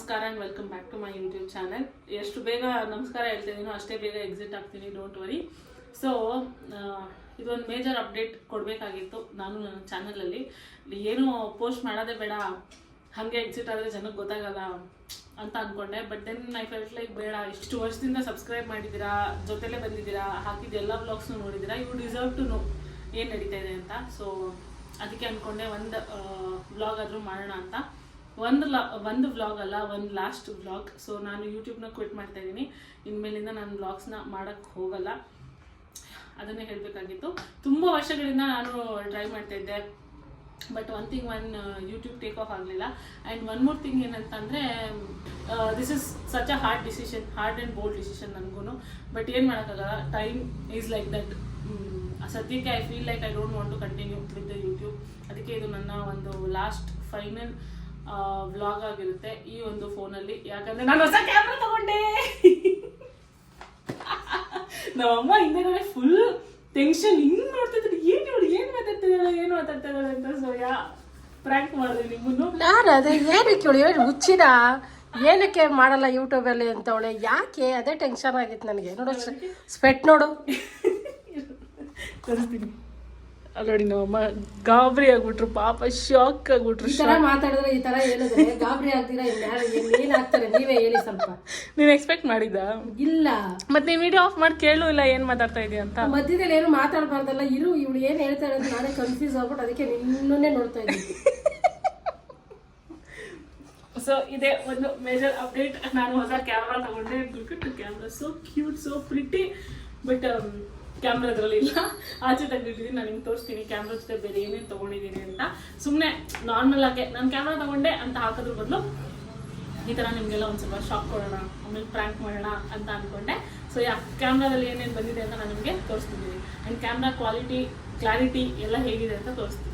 ನಮಸ್ಕಾರ and welcome back to my YouTube channel ಎಷ್ಟು ಬೇಗ ನಮಸ್ಕಾರ ಹೇಳ್ತಿದ್ದೀನೋ ಅಷ್ಟೇ ಬೇಗ ಎಕ್ಸಿಟ್ ಆಗ್ತೀನಿ ಡೋಂಟ್ ವರಿ ಸೊ ಇದೊಂದು ಮೇಜರ್ ಅಪ್ಡೇಟ್ ಕೊಡಬೇಕಾಗಿತ್ತು ನಾನು ನನ್ನ ಚಾನಲಲ್ಲಿ ಏನು ಪೋಸ್ಟ್ ಮಾಡೋದೇ ಬೇಡ. ಹಾಗೆ ಎಕ್ಸಿಟ್ ಆದರೆ ಜನಕ್ಕೆ ಗೊತ್ತಾಗಲ್ಲ ಅಂತ ಅಂದ್ಕೊಂಡೆ but then I felt like ಬೇಡ, ಇಷ್ಟು ವರ್ಷದಿಂದ ಸಬ್ಸ್ಕ್ರೈಬ್ ಮಾಡಿದ್ದೀರಾ, ಜೊತೆಲೇ ಬಂದಿದ್ದೀರಾ, ಹಾಕಿದ ಎಲ್ಲ ಬ್ಲಾಗ್ಸ್ನು ನೋಡಿದ್ದೀರಾ ಯು ಡಿಸರ್ವ್ ಟು ನೋ ಏನು ನಡೀತಾ ಇದೆ ಅಂತ. ಸೊ ಅದಕ್ಕೆ ಅಂದ್ಕೊಂಡೆ ಒಂದು ಬ್ಲಾಗ್ ಆದರೂ ಮಾಡೋಣ ಅಂತ. ಒಂದು ಲಾ, ಒಂದು ವ್ಲಾಗ್ ಅಲ್ಲ, ಒಂದು ಲಾಸ್ಟ್ ವ್ಲಾಗ್ ಸೊ ನಾನು ಯೂಟ್ಯೂಬ್ನ ಕ್ವಿಟ್ ಮಾಡ್ತಾ ಇದ್ದೀನಿ ಇನ್ಮೇಲಿಂದ ನಾನು ವ್ಲಾಗ್ಸ್ನ ಮಾಡೋಕ್ಕೆ ಹೋಗಲ್ಲ. ಅದನ್ನೇ ಹೇಳಬೇಕಾಗಿತ್ತು. ತುಂಬ ವರ್ಷಗಳಿಂದ ನಾನು ಟ್ರೈ ಮಾಡ್ತಾ ಇದ್ದೆ. But one thing one YouTube take off ಆಗಲಿಲ್ಲ. ಆ್ಯಂಡ್ ಒನ್ ಮೋರ್ ಥಿಂಗ್ ಏನಂತಂದರೆ this is such a hard decision hard and bold decision ನನಗೂ ಬಟ್ ಏನು ಮಾಡೋಕ್ಕಾಗಲ್ಲ ಟೈಮ್ ಈಸ್ ಲೈಕ್ ದಟ್ ಸದ್ಯಕ್ಕೆ I feel like I don't want to continue with the YouTube ಅದಕ್ಕೆ ಇದು ನನ್ನ ಒಂದು ಲಾಸ್ಟ್ ಫೈನಲ್ ವ್ಲಾಗ್ ಆಗಿರುತ್ತೆ ಈ ಒಂದು ಫೋನಲ್ಲಿ ಯಾಕಂದ್ರೆ ನಾನು ಹೊಸ ಕ್ಯಾಮ್ರಾ ತಗೊಂಡೆ. ನಮ್ಮಮ್ಮ ಹಿಂದೆಗಡೆ ಫುಲ್ ಟೆನ್ಷನ್ ಹಿಂಗ್ ನೋಡ್ತಿದ್ರು ಏನ್ ನೋಡಿ ಏನ್ ಮಾತಾಡ್ತಿದ್ದಾಳೆ ಏನ್ ಮಾತಾಡ್ತಿದ್ದಾಳೆ ಅಂತ ಸೊ ಯಾ ಪ್ರ್ಯಾಂಕ್ ಮಾಡಿದೆ ನಿಮ್ಮನ್ನು. ನಾನು ಅದೇ? ಏನಕ್ಕೆ ಇವಳು ಏನು ಹುಚ್ಚಿದ ಏನಕ್ಕೆ ಮಾಡಲ್ಲ ಯೂಟ್ಯೂಬಲ್ಲಿ ಅಂತವಳೆ ಯಾಕೆ? ಅದೇ ಟೆನ್ಷನ್ ಆಗಿತ್ತು ನನಗೆ. ನೋಡು ಸ್ಪೆಟ್ ನೋಡು. ತೋರಿಸ್ತೀನಿ. ಅಲ್ಲೋಡಿ ನಮ್ಮಮ್ಮ ಗಾಬರಿ ಆಗ್ಬಿಟ್ರು ಪಾಪ ಶಾಕ್ ಆಗ್ಬಿಟ್ರು ಈ ತರ ಮಾತಾಡಿದ್ರೆ ಈ ತರ ಹೇಳಿದ್ರೆ ಗಾಬರಿ ಆಗ್ತೀರಾ ಏನ್ ಆಗ್ತಾರೆ? ನೀವೇ ಹೇಳಿ ಸ್ವಲ್ಪ. ನೀನ್ ಎಕ್ಸ್ಪೆಕ್ಟ್ ಮಾಡಿದ್ದ ಇಲ್ಲ. ಮತ್ತೆ ನೀನ್ ವಿಡಿಯೋ ಆಫ್ ಮಾಡಿ ಕೇಳು ಇಲ್ಲ ಏನ್ ಮಾತಾಡ್ತಾ ಇದೀಯ ಅಂತ. ಮಧ್ಯದಲ್ಲಿ ಏನು ಮಾತಾಡಬಾರ್ದಲ್ಲ ಇರು ಇವಳು ಏನ್ ಹೇಳ್ತಾರೆ ಅಂತ ನಾನೇ ಕನ್ಫ್ಯೂಸ್ ಆಗ್ಬಿಟ್ಟು ಅದಕ್ಕೆ ನಿನ್ನೇ ನೋಡ್ತಾ ಇದ್ದೀನಿ. ಸೊ ಇದೆ ಒಂದು ಮೇಜರ್ ಅಪ್ಡೇಟ್ ನಾನು ಹೊಸ ಕ್ಯಾಮ್ರಾ ತಗೊಂಡೆ. Camera so cute so pretty but camera ಅದರಲ್ಲಿ ಇಲ್ಲ. ಆಚೆ ತೆಗೆದಿದ್ದೀನಿ ನಾನು ನಿಮ್ಗೆ ತೋರಿಸ್ತೀನಿ. ಕ್ಯಾಮ್ರಾ ಜೊತೆ ಬೇರೆ ಏನೇನು ತೊಗೊಂಡಿದ್ದೀನಿ ಅಂತ. ಸುಮ್ಮನೆ ನಾರ್ಮಲ್ ಆಗಿ ನಾನು ಕ್ಯಾಮ್ರಾ ತೊಗೊಂಡೆ ಅಂತ ಹಾಕೋದ್ರ ಬದಲು ಈ ಥರ ನಿಮಗೆಲ್ಲ ಒಂದು ಸ್ವಲ್ಪ ಶಾಕ್ ಕೊಡೋಣ, ಆಮೇಲೆ ಪ್ರ್ಯಾಂಕ್ ಮಾಡೋಣ ಅಂತ ಅಂದ್ಕೊಂಡೆ ಸೊ ಯಾ ಕ್ಯಾಮ್ರಾದಲ್ಲಿ ಏನೇನು ಬಂದಿದೆ ಅಂತ ನಾನು ನಿಮಗೆ ತೋರಿಸ್ತಿದ್ದೀನಿ. ಆ್ಯಂಡ್ ಕ್ಯಾಮ್ರಾ ಕ್ವಾಲಿಟಿ ಕ್ಲಾರಿಟಿ ಎಲ್ಲ ಹೇಗಿದೆ ಅಂತ ತೋರಿಸ್ತೀನಿ.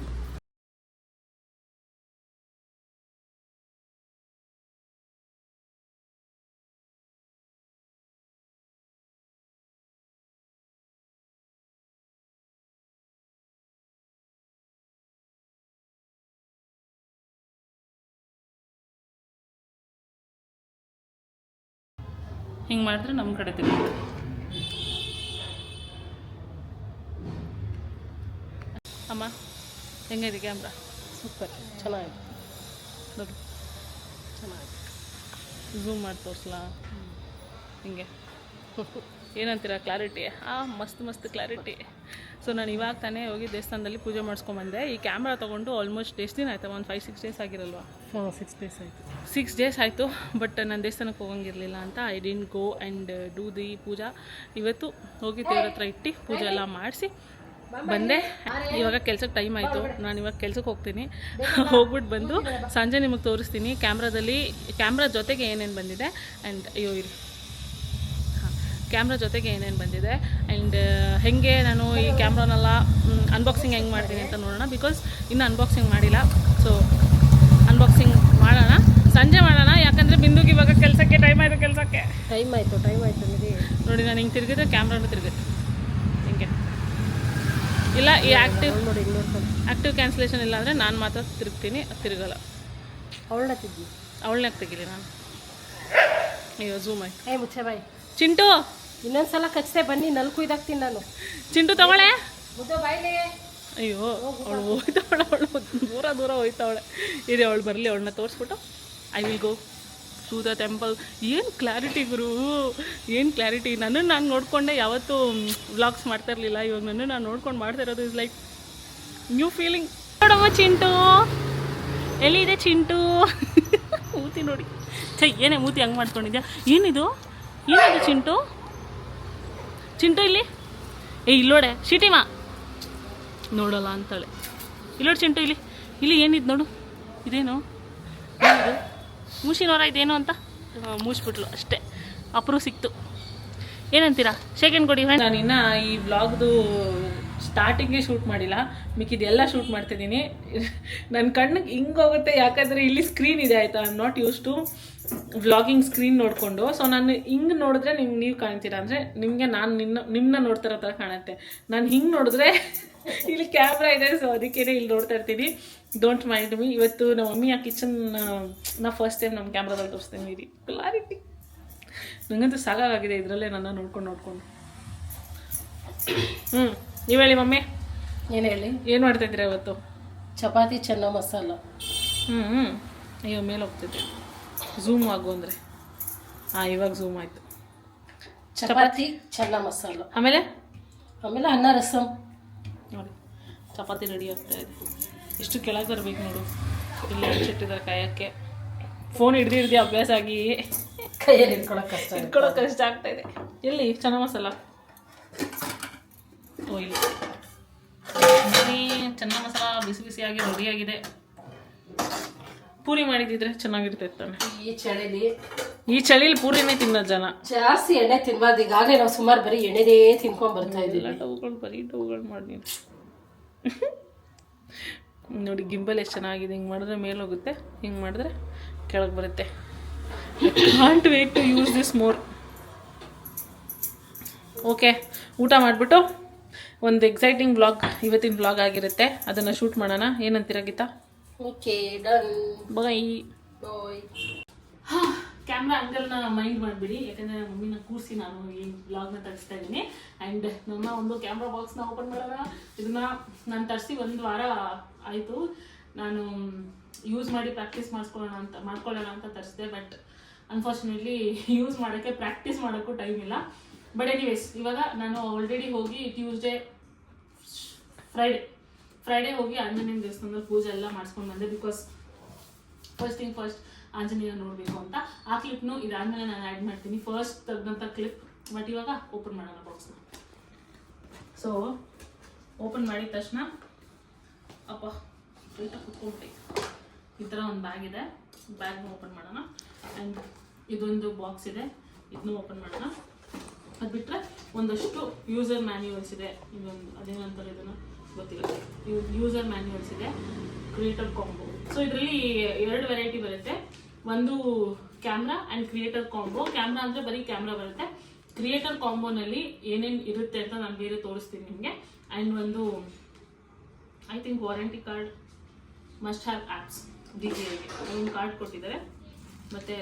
ಹಿಂಗೆ ಮಾಡಿದ್ರೆ ನಮ್ಮ ಕಡೆ ತಿರುಗುತ್ತೆ ಅಮ್ಮ ಹೆಂಗಿದೆ ಕ್ಯಾಮ್ರಾ ಸೂಪರ್ ಚೆನ್ನಾಗಿದೆ. ನೋಡಿ. ಚೆನ್ನಾಗಿದೆ. ಝೂಮ್ ಮಾಡಿ ತೋರಿಸ್ಲಾ? ಹಿಂಗೆ. ಏನಂತೀರ ಕ್ಲಾರಿಟಿ ಆ ಮಸ್ತ್ ಮಸ್ತ್ ಕ್ಲಾರಿಟಿ ಸೊ ನಾನು ಇವಾಗ ತಾನೇ ಹೋಗಿ ದೇವಸ್ಥಾನದಲ್ಲಿ ಪೂಜೆ ಮಾಡಿಸ್ಕೊಂಬಂದೆ. ಈ ಕ್ಯಾಮ್ರಾ ತೊಗೊಂಡು ಆಲ್ಮೋಸ್ಟ್ ಎಷ್ಟು ದಿನ ಆಯಿತು? ಒಂದು ಫೈವ್ ಸಿಕ್ಸ್ ಡೇಸ್ ಆಗಿರಲ್ವಾ? ಹಾಂ ಸಿಕ್ಸ್ ಡೇಸ್ ಆಯಿತು. ಸಿಕ್ಸ್ ಡೇಸ್ ಆಯಿತು ಬಟ್ ನಾನು ದೇವಸ್ಥಾನಕ್ಕೆ ಹೋಗಂಗಿರಲಿಲ್ಲ ಅಂತ I didn't go and do the puja. ಇವತ್ತು ಹೋಗಿ ದೇವ್ರ ಹತ್ರ ಇಟ್ಟು ಪೂಜೆ ಎಲ್ಲ ಮಾಡಿಸಿ ಬಂದೆ. ಇವಾಗ ಕೆಲ್ಸಕ್ಕೆ ಟೈಮ್ ಆಯಿತು. ನಾನು ಇವಾಗ ಕೆಲ್ಸಕ್ಕೆ ಹೋಗ್ತೀನಿ. ಹೋಗ್ಬಿಟ್ಟು ಬಂದು ಸಂಜೆ ನಿಮಗೆ ತೋರಿಸ್ತೀನಿ. ಕ್ಯಾಮ್ರಾದಲ್ಲಿ ಕ್ಯಾಮ್ರಾ ಜೊತೆಗೆ ಏನೇನು ಬಂದಿದೆ. ಆ್ಯಂಡ್ ಅಯ್ಯೋ ಇರಿ. ಕ್ಯಾಮ್ರಾ ಜೊತೆಗೆ ಏನೇನು ಬಂದಿದೆ? ಆ್ಯಂಡ್ ಹೇಗೆ ನಾನು ಈ ಕ್ಯಾಮ್ರಾನೆಲ್ಲ ಅನ್ಬಾಕ್ಸಿಂಗ್ ಹೆಂಗೆ ಮಾಡ್ತೀನಿ ಅಂತ ನೋಡೋಣ. ಬಿಕಾಸ್ ಇನ್ನೂ ಅನ್ಬಾಕ್ಸಿಂಗ್ ಮಾಡಿಲ್ಲ. ಸೊ ಅನ್ಬಾಕ್ಸಿಂಗ್ ಮಾಡೋಣ. ಸಂಜೆ ಮಾಡೋಣ. ಯಾಕಂದರೆ ಬಿಂದುಗೆ ಇವಾಗ ಕೆಲಸಕ್ಕೆ ಟೈಮ್ ಆಯಿತು ಕೆಲಸಕ್ಕೆ. ಟೈಮ್ ಆಯಿತು ಟೈಮ್ ಆಯಿತು ನೋಡಿ ನಾನು ಹಿಂಗೆ ತಿರುಗಿದ್ರೆ ಕ್ಯಾಮ್ರಾನು ತಿರುಗಿದೆ ಹಿಂಗೆ. ಇಲ್ಲ ಈ ಆ್ಯಕ್ಟಿವ್ ಆ್ಯಕ್ಟಿವ್ ಕ್ಯಾನ್ಸಲೇಷನ್ ಇಲ್ಲ ಅಂದರೆ ನಾನು ಮಾತ್ರ ತಿರುಗ್ತೀನಿ ತಿರುಗಲ್ಲ. ಅವಳನ್ನ ತಿದ್ದಿ. ಅವಳನ್ನ ತೆಗಿಲಿ ನಾನು? ಅಯ್ಯೋ ಝೂಮ್ ಆಯ್ತು. ಏ ಮುಚ್ಚೆ ಬಾಯ್ ಚಿಂಟು. ಇನ್ನೊಂದ್ಸಲ ಕಚ್ತೆ ಬನ್ನಿ ನಲ್ಕು ಇದಾಗ್ತೀನಿ ನಾನು. ಚಿಂಟು ಬಾಯ್ಲೆ. ಅಯ್ಯೋ ಅವಳು ಹೋಯ್ತಾವಳೆ ಅವಳು ದೂರ ದೂರ ಹೋಯ್ತಾವಳೆ. ಇದೆ ಅವಳು ಬರಲಿ ಅವಳನ್ನ ತೋರಿಸ್ಬಿಟ್ಟು. I will go to the temple ಏನು ಕ್ಲಾರಿಟಿ ಗುರು? ಏನು ಕ್ಲಾರಿಟಿ ನನ್ನನ್ನು ನಾನು ನೋಡಿಕೊಂಡೆ ಯಾವತ್ತೂ ವ್ಲಾಗ್ಸ್ ಮಾಡ್ತಾ ಇರಲಿಲ್ಲ. ಇವಾಗ ನನ್ನನ್ನು ನಾನು ನೋಡ್ಕೊಂಡು ಮಾಡ್ತಾ ಇರೋದು ಇಸ್ ಲೈಕ್ ನ್ಯೂ ಫೀಲಿಂಗ್ ನೋಡಮ್ಮ ಚಿಂಟು. ಎಲ್ಲಿದೆ ಚಿಂಟು? ಮೂತಿ ನೋಡಿ. ಛೈ ಏನೇ ಮೂತಿ ಹಂಗೆ ಮಾಡ್ಕೊಂಡಿದ್ಯಾ? ಏನಿದು? ಏನಿದು ಚಿಂಟು? ಚಿಂಟು ಇಲ್ಲಿ? ಏ ಇಲ್ಲೋಡೆ ಶಿಟಿಮಾ. ನೋಡೋಲ್ಲ ಅಂತಾಳೆ. ಇಲ್ಲೋಡು ಚಿಂಟು, ಇಲ್ಲಿ. ಇಲ್ಲಿ ಏನಿದು ನೋಡು? ಇದೇನು? ಮೂಸಿನವರ ಇದೇನು ಅಂತ? ಮೂಸ್ಬಿಟ್ಲು ಅಷ್ಟೇ. ಅಪ್ರೂ ಸಿಕ್ತು. ಏನಂತೀರಾ? ಸೆಕೆಂಡ್ ಕೊಡಿ ನಾನು ಇನ್ನು ಈ ವ್ಲಾಗ್ದು ಸ್ಟಾರ್ಟಿಂಗೇ ಶೂಟ್ ಮಾಡಿಲ್ಲ. ಮಿಕ್ಕಿದೆಲ್ಲ ಶೂಟ್ ಮಾಡ್ತಿದ್ದೀನಿ. ನನ್ನ ಕಣ್ಣಿಗೆ ಹಿಂಗೆ ಹೋಗುತ್ತೆ, ಯಾಕಂದರೆ ಇಲ್ಲಿ ಸ್ಕ್ರೀನ್ ಇದೆ, ಆಯಿತಾ? I am not use to vlogging screen ನೋಡಿಕೊಂಡು. ಸೊ ನಾನು ಹಿಂಗೆ ನೋಡಿದ್ರೆ ನಿಮ್ಗೆ ನೀವು ಕಾಣ್ತೀರಾ? ಅಂದರೆ ನಿಮಗೆ ನಾನು ನಿನ್ನ ನಿಮ್ಮನ್ನ ನೋಡ್ತಿರೋ ಥರ ಕಾಣುತ್ತೆ. ನಾನು ಹಿಂಗೆ ನೋಡಿದ್ರೆ ಇಲ್ಲಿ ಕ್ಯಾಮ್ರಾ ಇದೆ ಸೊ ಅದಕ್ಕೇ ಇಲ್ಲಿ ನೋಡ್ತಾ ಇರ್ತೀನಿ. ಡೋಂಟ್ ಮೈಂಡ್ ಮಿ ಇವತ್ತು ನಮ್ಮ ಮಮ್ಮಿ ಆ ಕಿಚನ್ ನಾ ಫಸ್ಟ್ ಟೈಮ್ ನಮ್ಮ ಕ್ಯಾಮ್ರಾದಲ್ಲಿ ತೋರಿಸ್ತೀನಿ. ಇರಿ. ಕ್ಲಾರಿಟಿ ನನಗಂತೂ ಸಾಕಾಗಿದೆ ಇದರಲ್ಲೇ ನನ್ನ ನೋಡ್ಕೊಂಡು ನೋಡ್ಕೊಂಡು. ಹ್ಞೂ ನೀವು ಹೇಳಿ ಮಮ್ಮಿ. ಏನು ಹೇಳಿ? ಏನು ಮಾಡ್ತಾಯಿದ್ದೀರಾ ಇವತ್ತು? ಚಪಾತಿ ಚೆನ್ನ ಮಸಾಲ. ಹ್ಞೂ ಹ್ಞೂ ಅಯ್ಯೋ ಮೇಲೆ ಹೋಗ್ತೈತೆ ಝೂಮ್ ಆಗು ಅಂದರೆ. ಹಾಂ ಇವಾಗ ಝೂಮ್ ಆಯಿತು. ಚಪಾತಿ ಚೆನ್ನ ಮಸಾಲ. ಆಮೇಲೆ? ಆಮೇಲೆ ಅನ್ನ ರಸಂ. ನೋಡಿ ಚಪಾತಿ ರೆಡಿ ಆಗ್ತಾ ಇದೆ. ಎಷ್ಟು ಕೆಳಗೆ ಬರಬೇಕು ನೋಡು. ಇಲ್ಲಿ ಚಿಟ್ಟಿದ್ದಾರೆ ಕಾಯೋಕ್ಕೆ. ಫೋನ್ ಹಿಡ್ದು ಹಿಡ್ದು ಅಭ್ಯಾಸ ಆಗಿ. ಕೈಯಲ್ಲಿ ಇಟ್ಕೊಳಕ್ಕೆ ಕಷ್ಟ ಆಗುತ್ತೆ. ಇಟ್ಕೊಳ್ಳೋ ಕಷ್ಟ ಆಗ್ತಾ ಇದೆ. ಎಲ್ಲಿ? ಚೆನ್ನ ಮಸಾಲ? ಇಲ್ಲಿ ನೋಡಿ, ಚೆನ್ನ ಮಸಾಲ ಬಿಸಿ ಬಿಸಿಯಾಗಿ ರೆಡಿಯಾಗಿದೆ ಪೂರಿ ಮಾಡಿದಿದ್ರೆ ಚೆನ್ನಾಗಿರ್ತೈತೆ ತಾನೆ. ಈ ಚಳಿಲಿ ಈ ಚಳಿಲಿ ಪೂರಿನೇ ತಿನ್ನೋದು ಜನ. ಜಾಸ್ತಿ ಎಣ್ಣೆ ತಿನ್ಬಾರ್ದು. ಈಗಾಗಲೇ ನಾವು ಸುಮಾರು ಬರೀ ಎಣ್ಣೆದೇ ತಿನ್ಕೊಂಡ್ ಬರ್ತಾ ಇದ್ದೀವಿ. ಡೌಗಳು ಬರೀ ಟವ್ಗಳು ಮಾಡಿ ನೀನು. ನೋಡಿ ಗಿಂಬಲ್ ಎಷ್ಟು ಚೆನ್ನಾಗಿದೆ. ಹಿಂಗೆ ಮಾಡಿದ್ರೆ ಮೇಲೆ ಹೋಗುತ್ತೆ. ಹಿಂಗೆ ಮಾಡಿದ್ರೆ ಕೆಳಗೆ ಬರುತ್ತೆ. Can't wait to use this more okay ಊಟ ಮಾಡಿಬಿಟ್ಟು ಒಂದು ಎಕ್ಸೈಟಿಂಗ್ ಬ್ಲಾಗ್ ಇವತ್ತಿನ ಬ್ಲಾಗ್ ಆಗಿರುತ್ತೆ. ಅದನ್ನು ಶೂಟ್ ಮಾಡೋಣ. ಏನಂತೀರ Geetha? Okay done. Bye bye camera ಅಂಗಲ್ನ mind ಮಾಡಿಬಿಡಿ. ಯಾಕಂದರೆ ಮಮ್ಮಿನ ಕೂರಿಸಿ ನಾನು ಈ ಬ್ಲಾಗ್ನ ತರಿಸ್ತಾ ಇದ್ದೀನಿ. ಆ್ಯಂಡ್ ನನ್ನ ಒಂದು ಕ್ಯಾಮ್ರಾ ಬಾಕ್ಸ್ನ ಓಪನ್ ಮಾಡೋಣ. ಇದನ್ನ ನಾನು ತರಿಸಿ ಒಂದು ವಾರ ಆಯಿತು. ನಾನು ಯೂಸ್ ಮಾಡಿ ಪ್ರಾಕ್ಟೀಸ್ ಮಾಡಿಸ್ಕೊಳ್ಳೋಣ ಅಂತ ಮಾಡ್ಕೊಳ್ಳೋಣ ಅಂತ ತರಿಸಿದೆ. ಬಟ್ ಅನ್ಫಾರ್ಚುನೇಟ್ಲಿ ಯೂಸ್ ಮಾಡೋಕ್ಕೆ ಪ್ರಾಕ್ಟೀಸ್ ಮಾಡೋಕ್ಕೂ ಟೈಮ್ ಇಲ್ಲ. ಬಟ್ ಎನಿವೇಸ್ ಇವಾಗ ನಾನು ಆಲ್ರೆಡಿ ಹೋಗಿ ಟ್ಯೂಸ್ಡೇ ಫ್ರೈಡೆ ಫ್ರೈಡೇ ಹೋಗಿ ಆಂಜನೇಯನ ದೇವಸ್ಥಾನದಲ್ಲಿ ಪೂಜೆ ಎಲ್ಲ ಮಾಡಿಸ್ಕೊಂಡು ಬಂದೆ because first thing first Anjaneya ನೋಡಬೇಕು ಅಂತ. ಆ ಕ್ಲಿಪ್ನು ಇದಾದಮೇಲೆ ನಾನು ಆ್ಯಡ್ ಮಾಡ್ತೀನಿ. ಫಸ್ಟ್ ತೆಗೆದಂಥ ಕ್ಲಿಪ್ ಬಟ್ ಇವಾಗ ಓಪನ್ ಮಾಡೋಣ ಬಾಕ್ಸ್ನ ಸೊ ಓಪನ್ ಮಾಡಿದ ತಕ್ಷಣ, ಅಪ್ಪ ಲೈಟಾಗಿ ಕುತ್ಕೊಂಡ್ಬಿಟ್ಟೆ ಈ ಥರ ಒಂದು ಬ್ಯಾಗ್ ಇದೆ. ಬ್ಯಾಗ್ನ ಓಪನ್ ಮಾಡೋಣ. ಆ್ಯಂಡ್ ಇದೊಂದು ಬಾಕ್ಸ್ ಇದೆ. ಇದನ್ನು ಓಪನ್ ಮಾಡೋಣ. ಅದು ಬಿಟ್ಟರೆ ಒಂದಷ್ಟು ಯೂಸರ್ ಮ್ಯಾನ್ಯುವಲ್ಸ್ ಇದೆ. ಇದೊಂದು ಅದೇನಂತಾರೆ ಇದನ್ನು? ಗೊತ್ತಿಲ್ಲ. ಯೂಸರ್ ಮ್ಯಾನ್ಯುವಲ್ಸ್ ಇದೆ. ಕ್ರಿಯೇಟರ್ ಕಾಂಬೋ ಸೊ ಇದರಲ್ಲಿ ಎರಡು ವೆರೈಟಿ ಬರುತ್ತೆ. ಒಂದು camera and creator combo camera ಅಂದರೆ ಬರೀ ಕ್ಯಾಮ್ರಾ ಬರುತ್ತೆ. ಕ್ರಿಯೇಟರ್ ಕಾಂಬೋನಲ್ಲಿ ಏನೇನು ಇರುತ್ತೆ ಅಂತ ನಾನು ಬೇರೆ ತೋರಿಸ್ತೀನಿ ನಿಮಗೆ. ಆ್ಯಂಡ್ ಒಂದು I think warranty card must have apps D J ಐಗೆ ಒಂದು ಕಾರ್ಡ್ ಕೊಟ್ಟಿದ್ದಾರೆ. ಮತ್ತು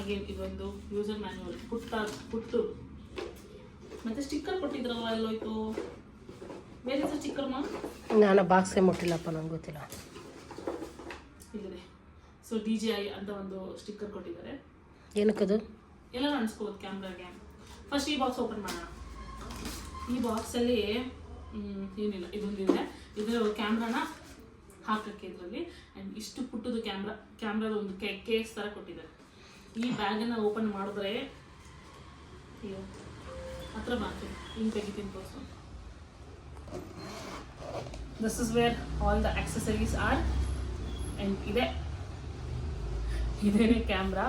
ಅಗೇನ್ ಇದೊಂದು ಯೂಸರ್ ಮ್ಯಾನ್ಯುವಲ್ ಪುಟ್ಟ ಪುಟ್ಟು ಮತ್ತು ಸ್ಟಿಕ್ಕರ್ ಕೊಟ್ಟಿದ್ರಲ್ಲ ಎಲ್ಲೋಯ್ತು? ಬೇರೆ ಸ್ಟಿಕ್ಕರ್ ಮಾ? ನಾನು ಬಾಕ್ಸೇ ಮುಟ್ಟಿಲ್ಲಪ್ಪ ನಂಗೆ ಗೊತ್ತಿಲ್ಲ. ಇಲ್ಲದೆ. ಸೊ ಡಿ ಜಿ ಐ ಅಂತ ಒಂದು ಸ್ಟಿಕ್ಕರ್ ಕೊಟ್ಟಿದ್ದಾರೆ. ಏನಕ್ಕದು? ಎಲ್ಲ ಅನ್ಸ್ಕೋಬೋದು ಕ್ಯಾಮ್ರಾಗೆ ಫಸ್ಟ್ ಈ ಬಾಕ್ಸ್ ಓಪನ್ ಮಾಡೋಣ. ಈ ಬಾಕ್ಸಲ್ಲಿ ಏನಿಲ್ಲ ಇದೊಂದಿದೆ ಇದು. ಕ್ಯಾಮ್ರಾನ ಹಾಕಕ್ಕೆ ಇದರಲ್ಲಿ. ಆ್ಯಂಡ್ ಇಷ್ಟು ಪುಟ್ಟದು ಕ್ಯಾಮ್ರಾ ಕ್ಯಾಮ್ರಾದ ಒಂದು ಕೇಸ್ ಥರ ಕೊಟ್ಟಿದ್ದಾರೆ. ಈ ಬ್ಯಾಗನ್ನು ಓಪನ್ ಮಾಡಿದ್ರೆ ಅಯ್ಯೋ. ಹತ್ರ ಮಾಡ್ತೀನಿ ಹಿಂಗೆ ತೆಗಿತೀನಿ ತೋರಿಸು this is where all the accessories are and ಇದೆ. ಇದೇನೇ ಕ್ಯಾಮ್ರಾ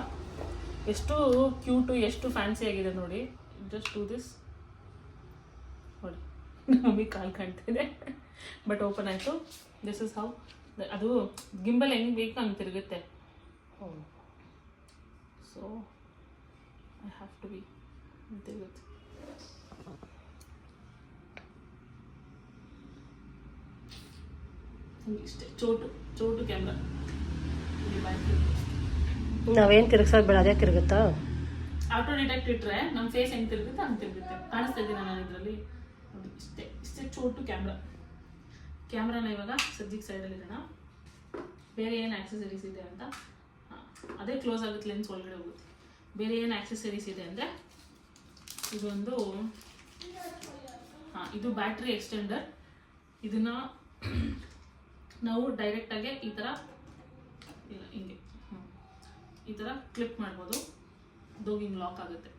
ಎಷ್ಟು ಕ್ಯೂಟು ಎಷ್ಟು ಫ್ಯಾನ್ಸಿ ಆಗಿದೆ ನೋಡಿ. ಜಸ್ಟ್ ಟು ದಿಸ್ ನೋಡಿ. ಮಮ್ಮಿ ಕಾಲು ಕಾಣ್ತಿದೆ. ಬಟ್ ಓಪನ್ ಆಯಿತು. ದಿಸ್ ಇಸ್ ಹೌ ಅದು ಗಿಂಬಲ್ ಹೆಂಗೆ ಬೇಕು ಹಂಗೆ ತಿರುಗುತ್ತೆ. So I have to be ತಿರುಗುತ್ತೆ. ಇಷ್ಟೇ. ಚೋಟು ಚೋಟು ಕ್ಯಾಮ್ರಾ ನಾವೇನು ತಿರುಗ್ಸೋದು ಬೇಡ ಅದೇ ತಿರುಗುತ್ತಾ? ಆಟೋ ಡಿಟೆಕ್ಟ್ ಇಟ್ರೆ ನಮ್ಮ ಫೇಸ್ ಹೆಂಗೆ ತಿರುಗುತ್ತೆ ಹಂಗೆ ತಿರುಗುತ್ತೆ. ಕಾಣಿಸ್ತಾ ಇದ್ದೀನಿ ನಾನು ಇದರಲ್ಲಿ? ಇಷ್ಟೇ ಇಷ್ಟೇ ಚೋಟು ಕ್ಯಾಮ್ರಾ ಕ್ಯಾಮ್ರಾನ ಇವಾಗ ಸದ್ಯಕ್ಕೆ ಸೈಡಲ್ಲಿ ಇರೋಣ ಬೇರೆ ಏನು ಆಕ್ಸೆಸರೀಸ್ ಇದೆ ಅಂತ? ಅದೇ ಕ್ಲೋಸ್ ಆಗುತ್ತೆ ಲೆನ್ಸ್ ಒಳಗಡೆ ಹೋಗುತ್ತೆ. ಬೇರೆ ಏನು ಆಕ್ಸೆಸರೀಸ್ ಇದೆ ಅಂದರೆ ಇದೊಂದು ಹಾಂ ಇದು ಬ್ಯಾಟ್ರಿ ಎಕ್ಸ್ಟೆಂಡರ್ ಇದನ್ನು ನಾವು ಡೈರೆಕ್ಟಾಗೆ ಈ ಥರ ಇಲ್ಲ, ಹಿಂಗೆ. ಈ ಥರ ಕ್ಲಿಪ್ ಮಾಡ್ಬೋದು. ದೋಗಿಂಗ್ ಲಾಕ್ ಆಗುತ್ತೆ.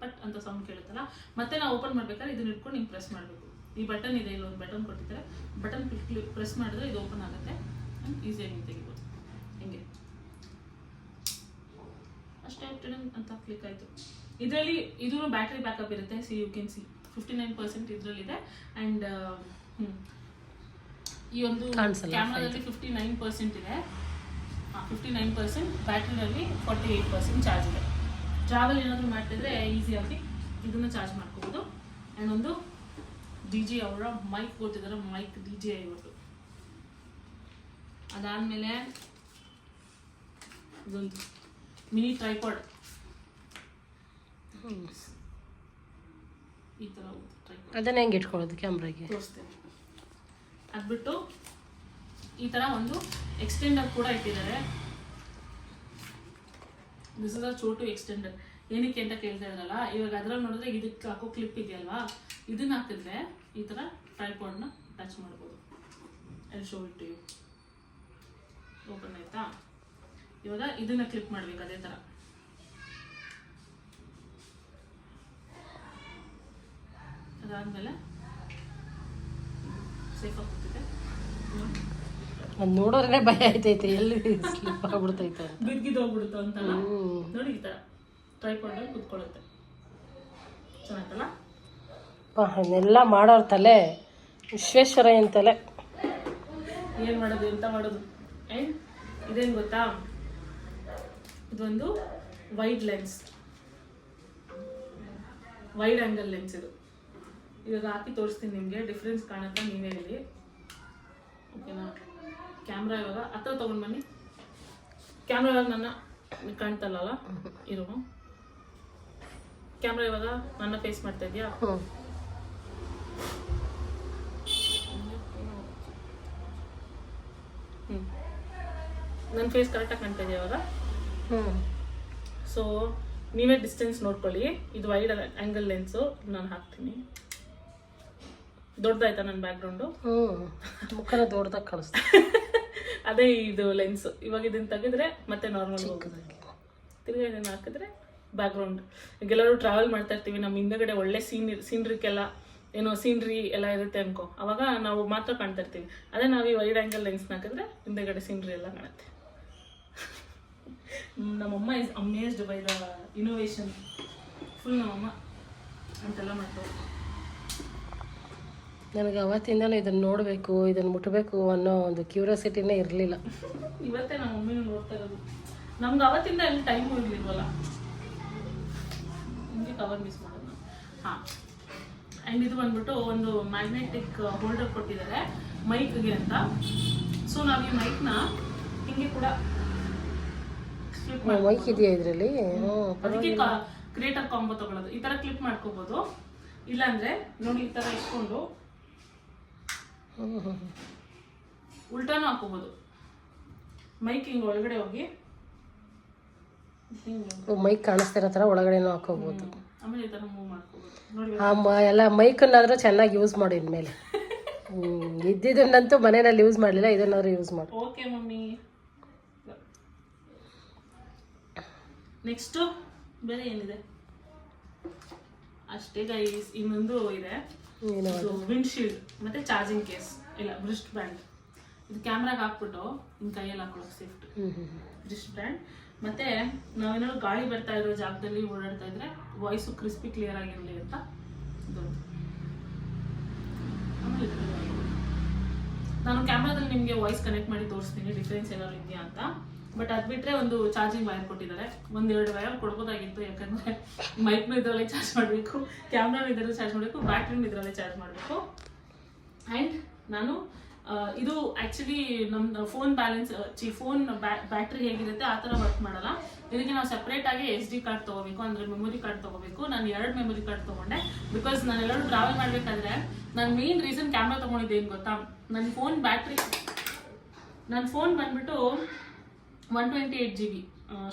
ಬಟ್ ಅಂತ ಸೌಂಡ್ ಕೇಳುತ್ತಲ್ಲ? ಮತ್ತೆ ನಾವು ಓಪನ್ ಮಾಡ್ಬೇಕಾದ್ರೆ ಇದನ್ನ ಇಟ್ಕೊಂಡು ಹಿಂಗೆ ಪ್ರೆಸ್ ಮಾಡಬೇಕು. ಈ ಬಟನ್ ಇದೆ, ಇಲ್ಲೊಂದು ಬಟನ್ ಕೊಟ್ಟಿದ್ದಾರೆ ಬಟನ್ ಕ್ಲಿಕ್ ಪ್ರೆಸ್ ಮಾಡಿದ್ರೆ ಇದು ಓಪನ್ ಆಗುತ್ತೆ. ಈಸಿಯಾಗಿ ತೆಗಿಬೋದು ಹಿಂಗೆ. ಅಷ್ಟೇ ಅಂತ ಕ್ಲಿಕ್ ಆಯಿತು. ಇದರಲ್ಲಿ ಇದೂ ಬ್ಯಾಟ್ರಿ ಬ್ಯಾಕಪ್ ಇರುತ್ತೆ see you can see fifty nine percent ಇದರಲ್ಲಿದೆ ಆ್ಯಂಡ್ ಈ ಒಂದು ಕ್ಯಾಮ್ರಾದಲ್ಲಿ ಫಿಫ್ಟಿ ನೈನ್ ಪರ್ಸೆಂಟ್ ಇದೆ. ಫಿಫ್ಟಿ ನೈನ್ ಪರ್ಸೆಂಟ್ ಬ್ಯಾಟ್ರಿನಲ್ಲಿ ಫಾರ್ಟಿ ಏಯ್ಟ್ ಪರ್ಸೆಂಟ್ ಚಾರ್ಜ್ ಇದೆ. ಟ್ರಾವೆಲ್ ಏನಾದರೂ ಮಾಡ್ತಿದ್ರೆ ಈಸಿಯಾಗಿ ಇದನ್ನು ಚಾರ್ಜ್ ಮಾಡ್ಕೋಬೋದು. ಆ್ಯಂಡ್ ಒಂದು ಡಿ ಜೆ ಅವರ ಮೈಕ್ ಕೊಟ್ಟಿದ್ದಾರೆ ಮೈಕ್ ಡಿ ಜೆ ಇವತ್ತು ಅದಾದಮೇಲೆ ಇದೊಂದು ಮಿನಿ ಟ್ರೈಪಾಡ್ ಈ ಥರ ಅದನ್ನ ಹೆಂಗೆ ಇಟ್ಕೊಳ್ಳೋದು ಕ್ಯಾಮ್ರಾಗೆ ತೋರಿಸ್ತೇನೆ. ಅದ್ಬಿಟ್ಟು ಈ ಥರ ಒಂದು ಎಕ್ಸ್ಟೆಂಡರ್ ಕೂಡ ಇಟ್ಟಿದ್ದಾರೆ. ದಿಸ್ ಇಸ್ ಅ ಚೋಟು ಎಕ್ಸ್ಟೆಂಡರ್ ಏನಕ್ಕೆ ಅಂತ ಕೇಳ್ತಾ ಇದ್ರಲ್ಲ, ಇವಾಗ ಅದ್ರಲ್ಲಿ ನೋಡಿದ್ರೆ ಇದಕ್ಕೆ ಹಾಕೋ ಕ್ಲಿಪ್ ಇದೆಯಲ್ವಾ? ಇದನ್ನ ಹಾಕಿದ್ರೆ ಈ ಥರ ಟ್ರೈಪಾಡ್ನ ಟಚ್ ಮಾಡ್ಬೋದು. ಅಲ್ಲಿ ಶೋ ಇಟ್ಟು ಯು ಓಪನ್ ಆಯ್ತಾ? ಇವಾಗ ಇದನ್ನ ಕ್ಲಿಪ್ ಮಾಡ್ಬೇಕು ಅದೇ ಥರ ಅದಾದ್ಮೇಲೆ ಸೇಫ್ ಕೂತಿದೆ ಅದು ನೋಡೋದ್ರೆ ಭಯ ಆಯ್ತೈತೆ ಎಲ್ಲಿ ಸ್ಲಿಪ್ ಆಗ್ಬಿಡ್ತೈತೆ ಅಂತ. ಬಿದ್ದಿದ್ದು ಹೋಗ್ಬಿಡುತ್ತೋ ಅಂತಲ್ಲ? ನೋಡಿ ಈ ಥರ ಟ್ರೈಪಾಡ್ ಕುತ್ಕೊಳ್ಳುತ್ತೆ. ಚೆನ್ನಾಗಲ್ಲ ಪಾ ಅದನ್ನೆಲ್ಲ ಮಾಡೋರ್ ತಲೆ ವಿಶ್ವೇಶ್ವರಯ್ಯನ ತಲೆ. ಏನು ಮಾಡೋದು ಎಂತ ಮಾಡೋದು? ಏನ್? ಇದೇನು ಗೊತ್ತಾ? ಇದೊಂದು wide lens wide angle lens ಇದು. ಇವಾಗ ಹಾಕಿ ತೋರಿಸ್ತೀನಿ ನಿಮಗೆ ಡಿಫ್ರೆನ್ಸ್ ಕಾಣುತ್ತಾ ನೀವೇ ಹೇಳಿ ಓಕೆನಾ? ಕ್ಯಾಮ್ರಾ ಇವಾಗ ಹತ್ರ ತೊಗೊಂಡು ಬನ್ನಿ. ಕ್ಯಾಮ್ರಾ ಇವಾಗ ನನ್ನ ಕಾಣ್ತಲ್ಲ ಇರು. ಕ್ಯಾಮ್ರಾ ಇವಾಗ ನನ್ನ ಫೇಸ್ ಮಾಡ್ತಾ ಇದೆಯಾ? ಹ್ಞೂ ಹ್ಞೂ ನನ್ನ ಫೇಸ್ ಕರೆಕ್ಟಾಗಿ ಕಾಣ್ತಾ ಇದೆಯಾ ಇವಾಗ? ಹ್ಞೂ ಸೊ ನೀವೇ ಡಿಸ್ಟೆನ್ಸ್ ನೋಡ್ಕೊಳ್ಳಿ. ಇದು ವೈಡ್ ಆ್ಯಂಗಲ್ ಲೆನ್ಸು ನಾನು ಹಾಕ್ತೀನಿ. ದೊಡ್ಡದಾಯ್ತಾ ನನ್ನ ಬ್ಯಾಕ್ಗ್ರೌಂಡು ಹ್ಞೂ ಮುಖನ ದೊಡ್ಡದಾಗಿ ಕಾಣಿಸ್ತು. ಅದೇ ಇದು ಲೆನ್ಸ್ ಇವಾಗ ಇದನ್ನ ತೆಗೆದ್ರೆ ಮತ್ತೆ ನಾರ್ಮಲ್ ತಿರ್ಗಾ ಇದನ್ನ ಹಾಕಿದ್ರೆ ಬ್ಯಾಕ್ಗ್ರೌಂಡ್ ಈಗೆಲ್ಲರೂ ಟ್ರಾವೆಲ್ ಮಾಡ್ತಾ ಇರ್ತೀವಿ. ನಮ್ಮ ಹಿಂದಗಡೆ ಒಳ್ಳೆ ಸೀನ್ ಸೀನ್ರಿಕೆಲ್ಲ ಏನೋ ಸೀನ್ರಿ ಎಲ್ಲ ಇರುತ್ತೆ ಅನ್ಕೋ. ಅವಾಗ ನಾವು ಮಾತ್ರ ಕಾಣ್ತಾ ಇರ್ತೀವಿ. ಅದೇ ನಾವು ಈ ವೈಡ್ ಆ್ಯಂಗಲ್ ಲೆನ್ಸ್ನ ಹಾಕಿದ್ರೆ ಹಿಂದೆಗಡೆ ಸೀನ್ರಿ ಎಲ್ಲ ಕಾಣುತ್ತೆ. ನಮ್ಮಮ್ಮ is amazed by the innovation full ನಮ್ಮಮ್ಮ ಅಂತೆಲ್ಲ ಮಾಡ್ತಾರೆ. ನನಗೆ ಅವತ್ತಿಂದಲೂ ಇದನ್ನು ನೋಡಬೇಕು ಇದನ್ನು ಮುಟ್ಟಬೇಕು ಅನ್ನೋ ಒಂದು ಕ್ಯೂರಿಯಾಸಿಟಿನೇ ಇರಲಿಲ್ಲ. ಇವತ್ತೇ ನಮ್ಮ ಮಮ್ಮಿನೂ ನೋಡ್ತಾ ಇರೋದು. ನಮ್ಗೆ ಅವತ್ತಿಂದ ಅಲ್ಲಿ ಟೈಮು ಇರಲಿಲ್ವಲ್ಲ? ಹಿಂಗೆ ಕವರ್ ಮಿಸ್ ಮಾಡೋದು. ಹಾಂ. ಆ್ಯಂಡ್ ಇದು ಬಂದ್ಬಿಟ್ಟು ಒಂದು ಮ್ಯಾಗ್ನೆಟಿಕ್ ಹೋಲ್ಡರ್ ಕೊಟ್ಟಿದ್ದಾರೆ ಮೈಕ್ಗೆ ಅಂತ. ಸೊ ನಾವು ಈ ಮೈಕ್ನ ಹಿಂಗೆ ಕೂಡ. ಮೈಕ್ ಇದೆಯಾ ಇದರಲ್ಲಿ? ಅದಕ್ಕೆ ಕ್ರಿಯೇಟರ್ ಕಾಂಬೋ ತಗೊಳ್ಳೋದು ಈ ಥರ ಕ್ಲಿಪ್ ಮಾಡ್ಕೋಬೋದು. ಇಲ್ಲಾಂದರೆ ನೋಡಿ ಈ ಥರ ಇಟ್ಕೊಂಡು ಉಲ್ಟಾನು ಹಾಕೋಬಹುದು ಮೈಕ್ ಹಿಂಗ್ ಒಳಗಡೆ ಹೋಗಿ. ಮೈಕ್ ಕಾಣಿಸ್ತಿರೋ ಥರ ಒಳಗಡೆನೂ ಹಾಕೋಬೋದು ಆಮೇಲೆ ಈ ಮೂವ್ ನೋಡಿ ಆ ಮ ಎಲ್ಲ ಮೈಕನ್ನಾದರೂ ಚೆನ್ನಾಗಿ ಯೂಸ್ ಮಾಡಿ ಇನ್ಮೇಲೆ. ಹ್ಞೂ ಇದ್ದಿದ್ದನ್ನಂತೂ ಮನೆಯಲ್ಲಿ ಯೂಸ್ ಮಾಡಲಿಲ್ಲ ಇದನ್ನಾದ್ರೂ ಯೂಸ್ ಮಾಡಿ. Okay mummy. ನೆಕ್ಸ್ಟು ಬೇರೆ ಏನಿದೆ? ಅಷ್ಟೇ ಗೈಸ್ ಇನ್ನೊಂದು ಇದು. ವಿಂಡ್ಶೀಲ್ಡ್ ಮತ್ತೆ ಚಾರ್ಜಿಂಗ್ ಕೇಸ್ ಇಲ್ಲ ಬ್ರಿಸ್ಟ್ ಬ್ಯಾಂಡ್ ಇದು ಕ್ಯಾಮ್ರಾಗೆ ಹಾಕ್ಬಿಟ್ಟು ನಿಮ್ಮ ಕೈಯಲ್ಲಿ ಹಾಕೊಳ್ಳೋಕೆ ಸೇಫ್ಟಿ ಬ್ರಿಸ್ಟ್ ಬ್ಯಾಂಡ್ ಮತ್ತೆ ನಾವೇನಾದ್ರು ಗಾಳಿ ಬರ್ತಾ ಇರೋ ಜಾಗದಲ್ಲಿ ಓಡಾಡ್ತಾ ಇದ್ರೆ ವಾಯ್ಸು ಕ್ರಿಸ್ಪಿ ಕ್ಲಿಯರ್ ಆಗಿರಲಿ ಅಂತ ಇದು. ನಾನು ಕ್ಯಾಮ್ರಾದಲ್ಲಿ ನಿಮಗೆ ವಾಯ್ಸ್ ಕನೆಕ್ಟ್ ಮಾಡಿ ತೋರಿಸ್ತೀನಿ ಡಿಫ್ರೆನ್ಸ್ ಏನಾದ್ರು ಇದೆಯಾ ಅಂತ. ಬಟ್ ಅದು ಬಿಟ್ಟರೆ ಒಂದು ಚಾರ್ಜಿಂಗ್ ವೈರ್ ಕೊಟ್ಟಿದ್ದಾರೆ. ಒಂದೆರಡು ವೈರ್ ಕೊಡ್ಬೋದಾಗಿತ್ತು, ಯಾಕಂದರೆ ಮೈಕ್ನು ಇದರಲ್ಲೇ ಚಾರ್ಜ್ ಮಾಡಬೇಕು ಕ್ಯಾಮ್ರಾನು ಇದರಲ್ಲೇ ಚಾರ್ಜ್ ಮಾಡಬೇಕು ಬ್ಯಾಟ್ರಿನೂ ಇದರಲ್ಲೇ ಚಾರ್ಜ್ ಮಾಡಬೇಕು. ಆ್ಯಂಡ್ ನಾನು ಇದು ಆ್ಯಕ್ಚುಲಿ ನಮ್ಮ ಫೋನ್ ಬ್ಯಾಲೆನ್ಸ್ ಚಿ ಫೋನ್ ಬ್ಯಾಟ್ರಿ ಹೇಗಿರುತ್ತೆ ಆ ಥರ ವರ್ಕ್ ಮಾಡಲ್ಲ. ಇದಕ್ಕೆ ನಾವು ಸಪ್ರೇಟ್ ಆಗಿ ಎಸ್ ಡಿ ಕಾರ್ಡ್ ತೊಗೋಬೇಕು, ಅಂದರೆ ಮೆಮೊರಿ ಕಾರ್ಡ್ ತಗೋಬೇಕು. ನಾನು ಎರಡು ಮೆಮೊರಿ ಕಾರ್ಡ್ ತೊಗೊಂಡೆ. ಬಿಕಾಸ್ ನಾನು ಎಲ್ಲರೂ ಟ್ರಾವೆಲ್ ಮಾಡಬೇಕಾದ್ರೆ ನನ್ನ ಮೇನ್ ರೀಸನ್ ಕ್ಯಾಮ್ರಾ ತೊಗೊಂಡಿದ್ದೆ ಏನು ಗೊತ್ತಾ? ನನ್ನ ಫೋನ್ ಬ್ಯಾಟ್ರಿ ನನ್ನ ಫೋನ್ ಬಂದ್ಬಿಟ್ಟು one twenty eight G B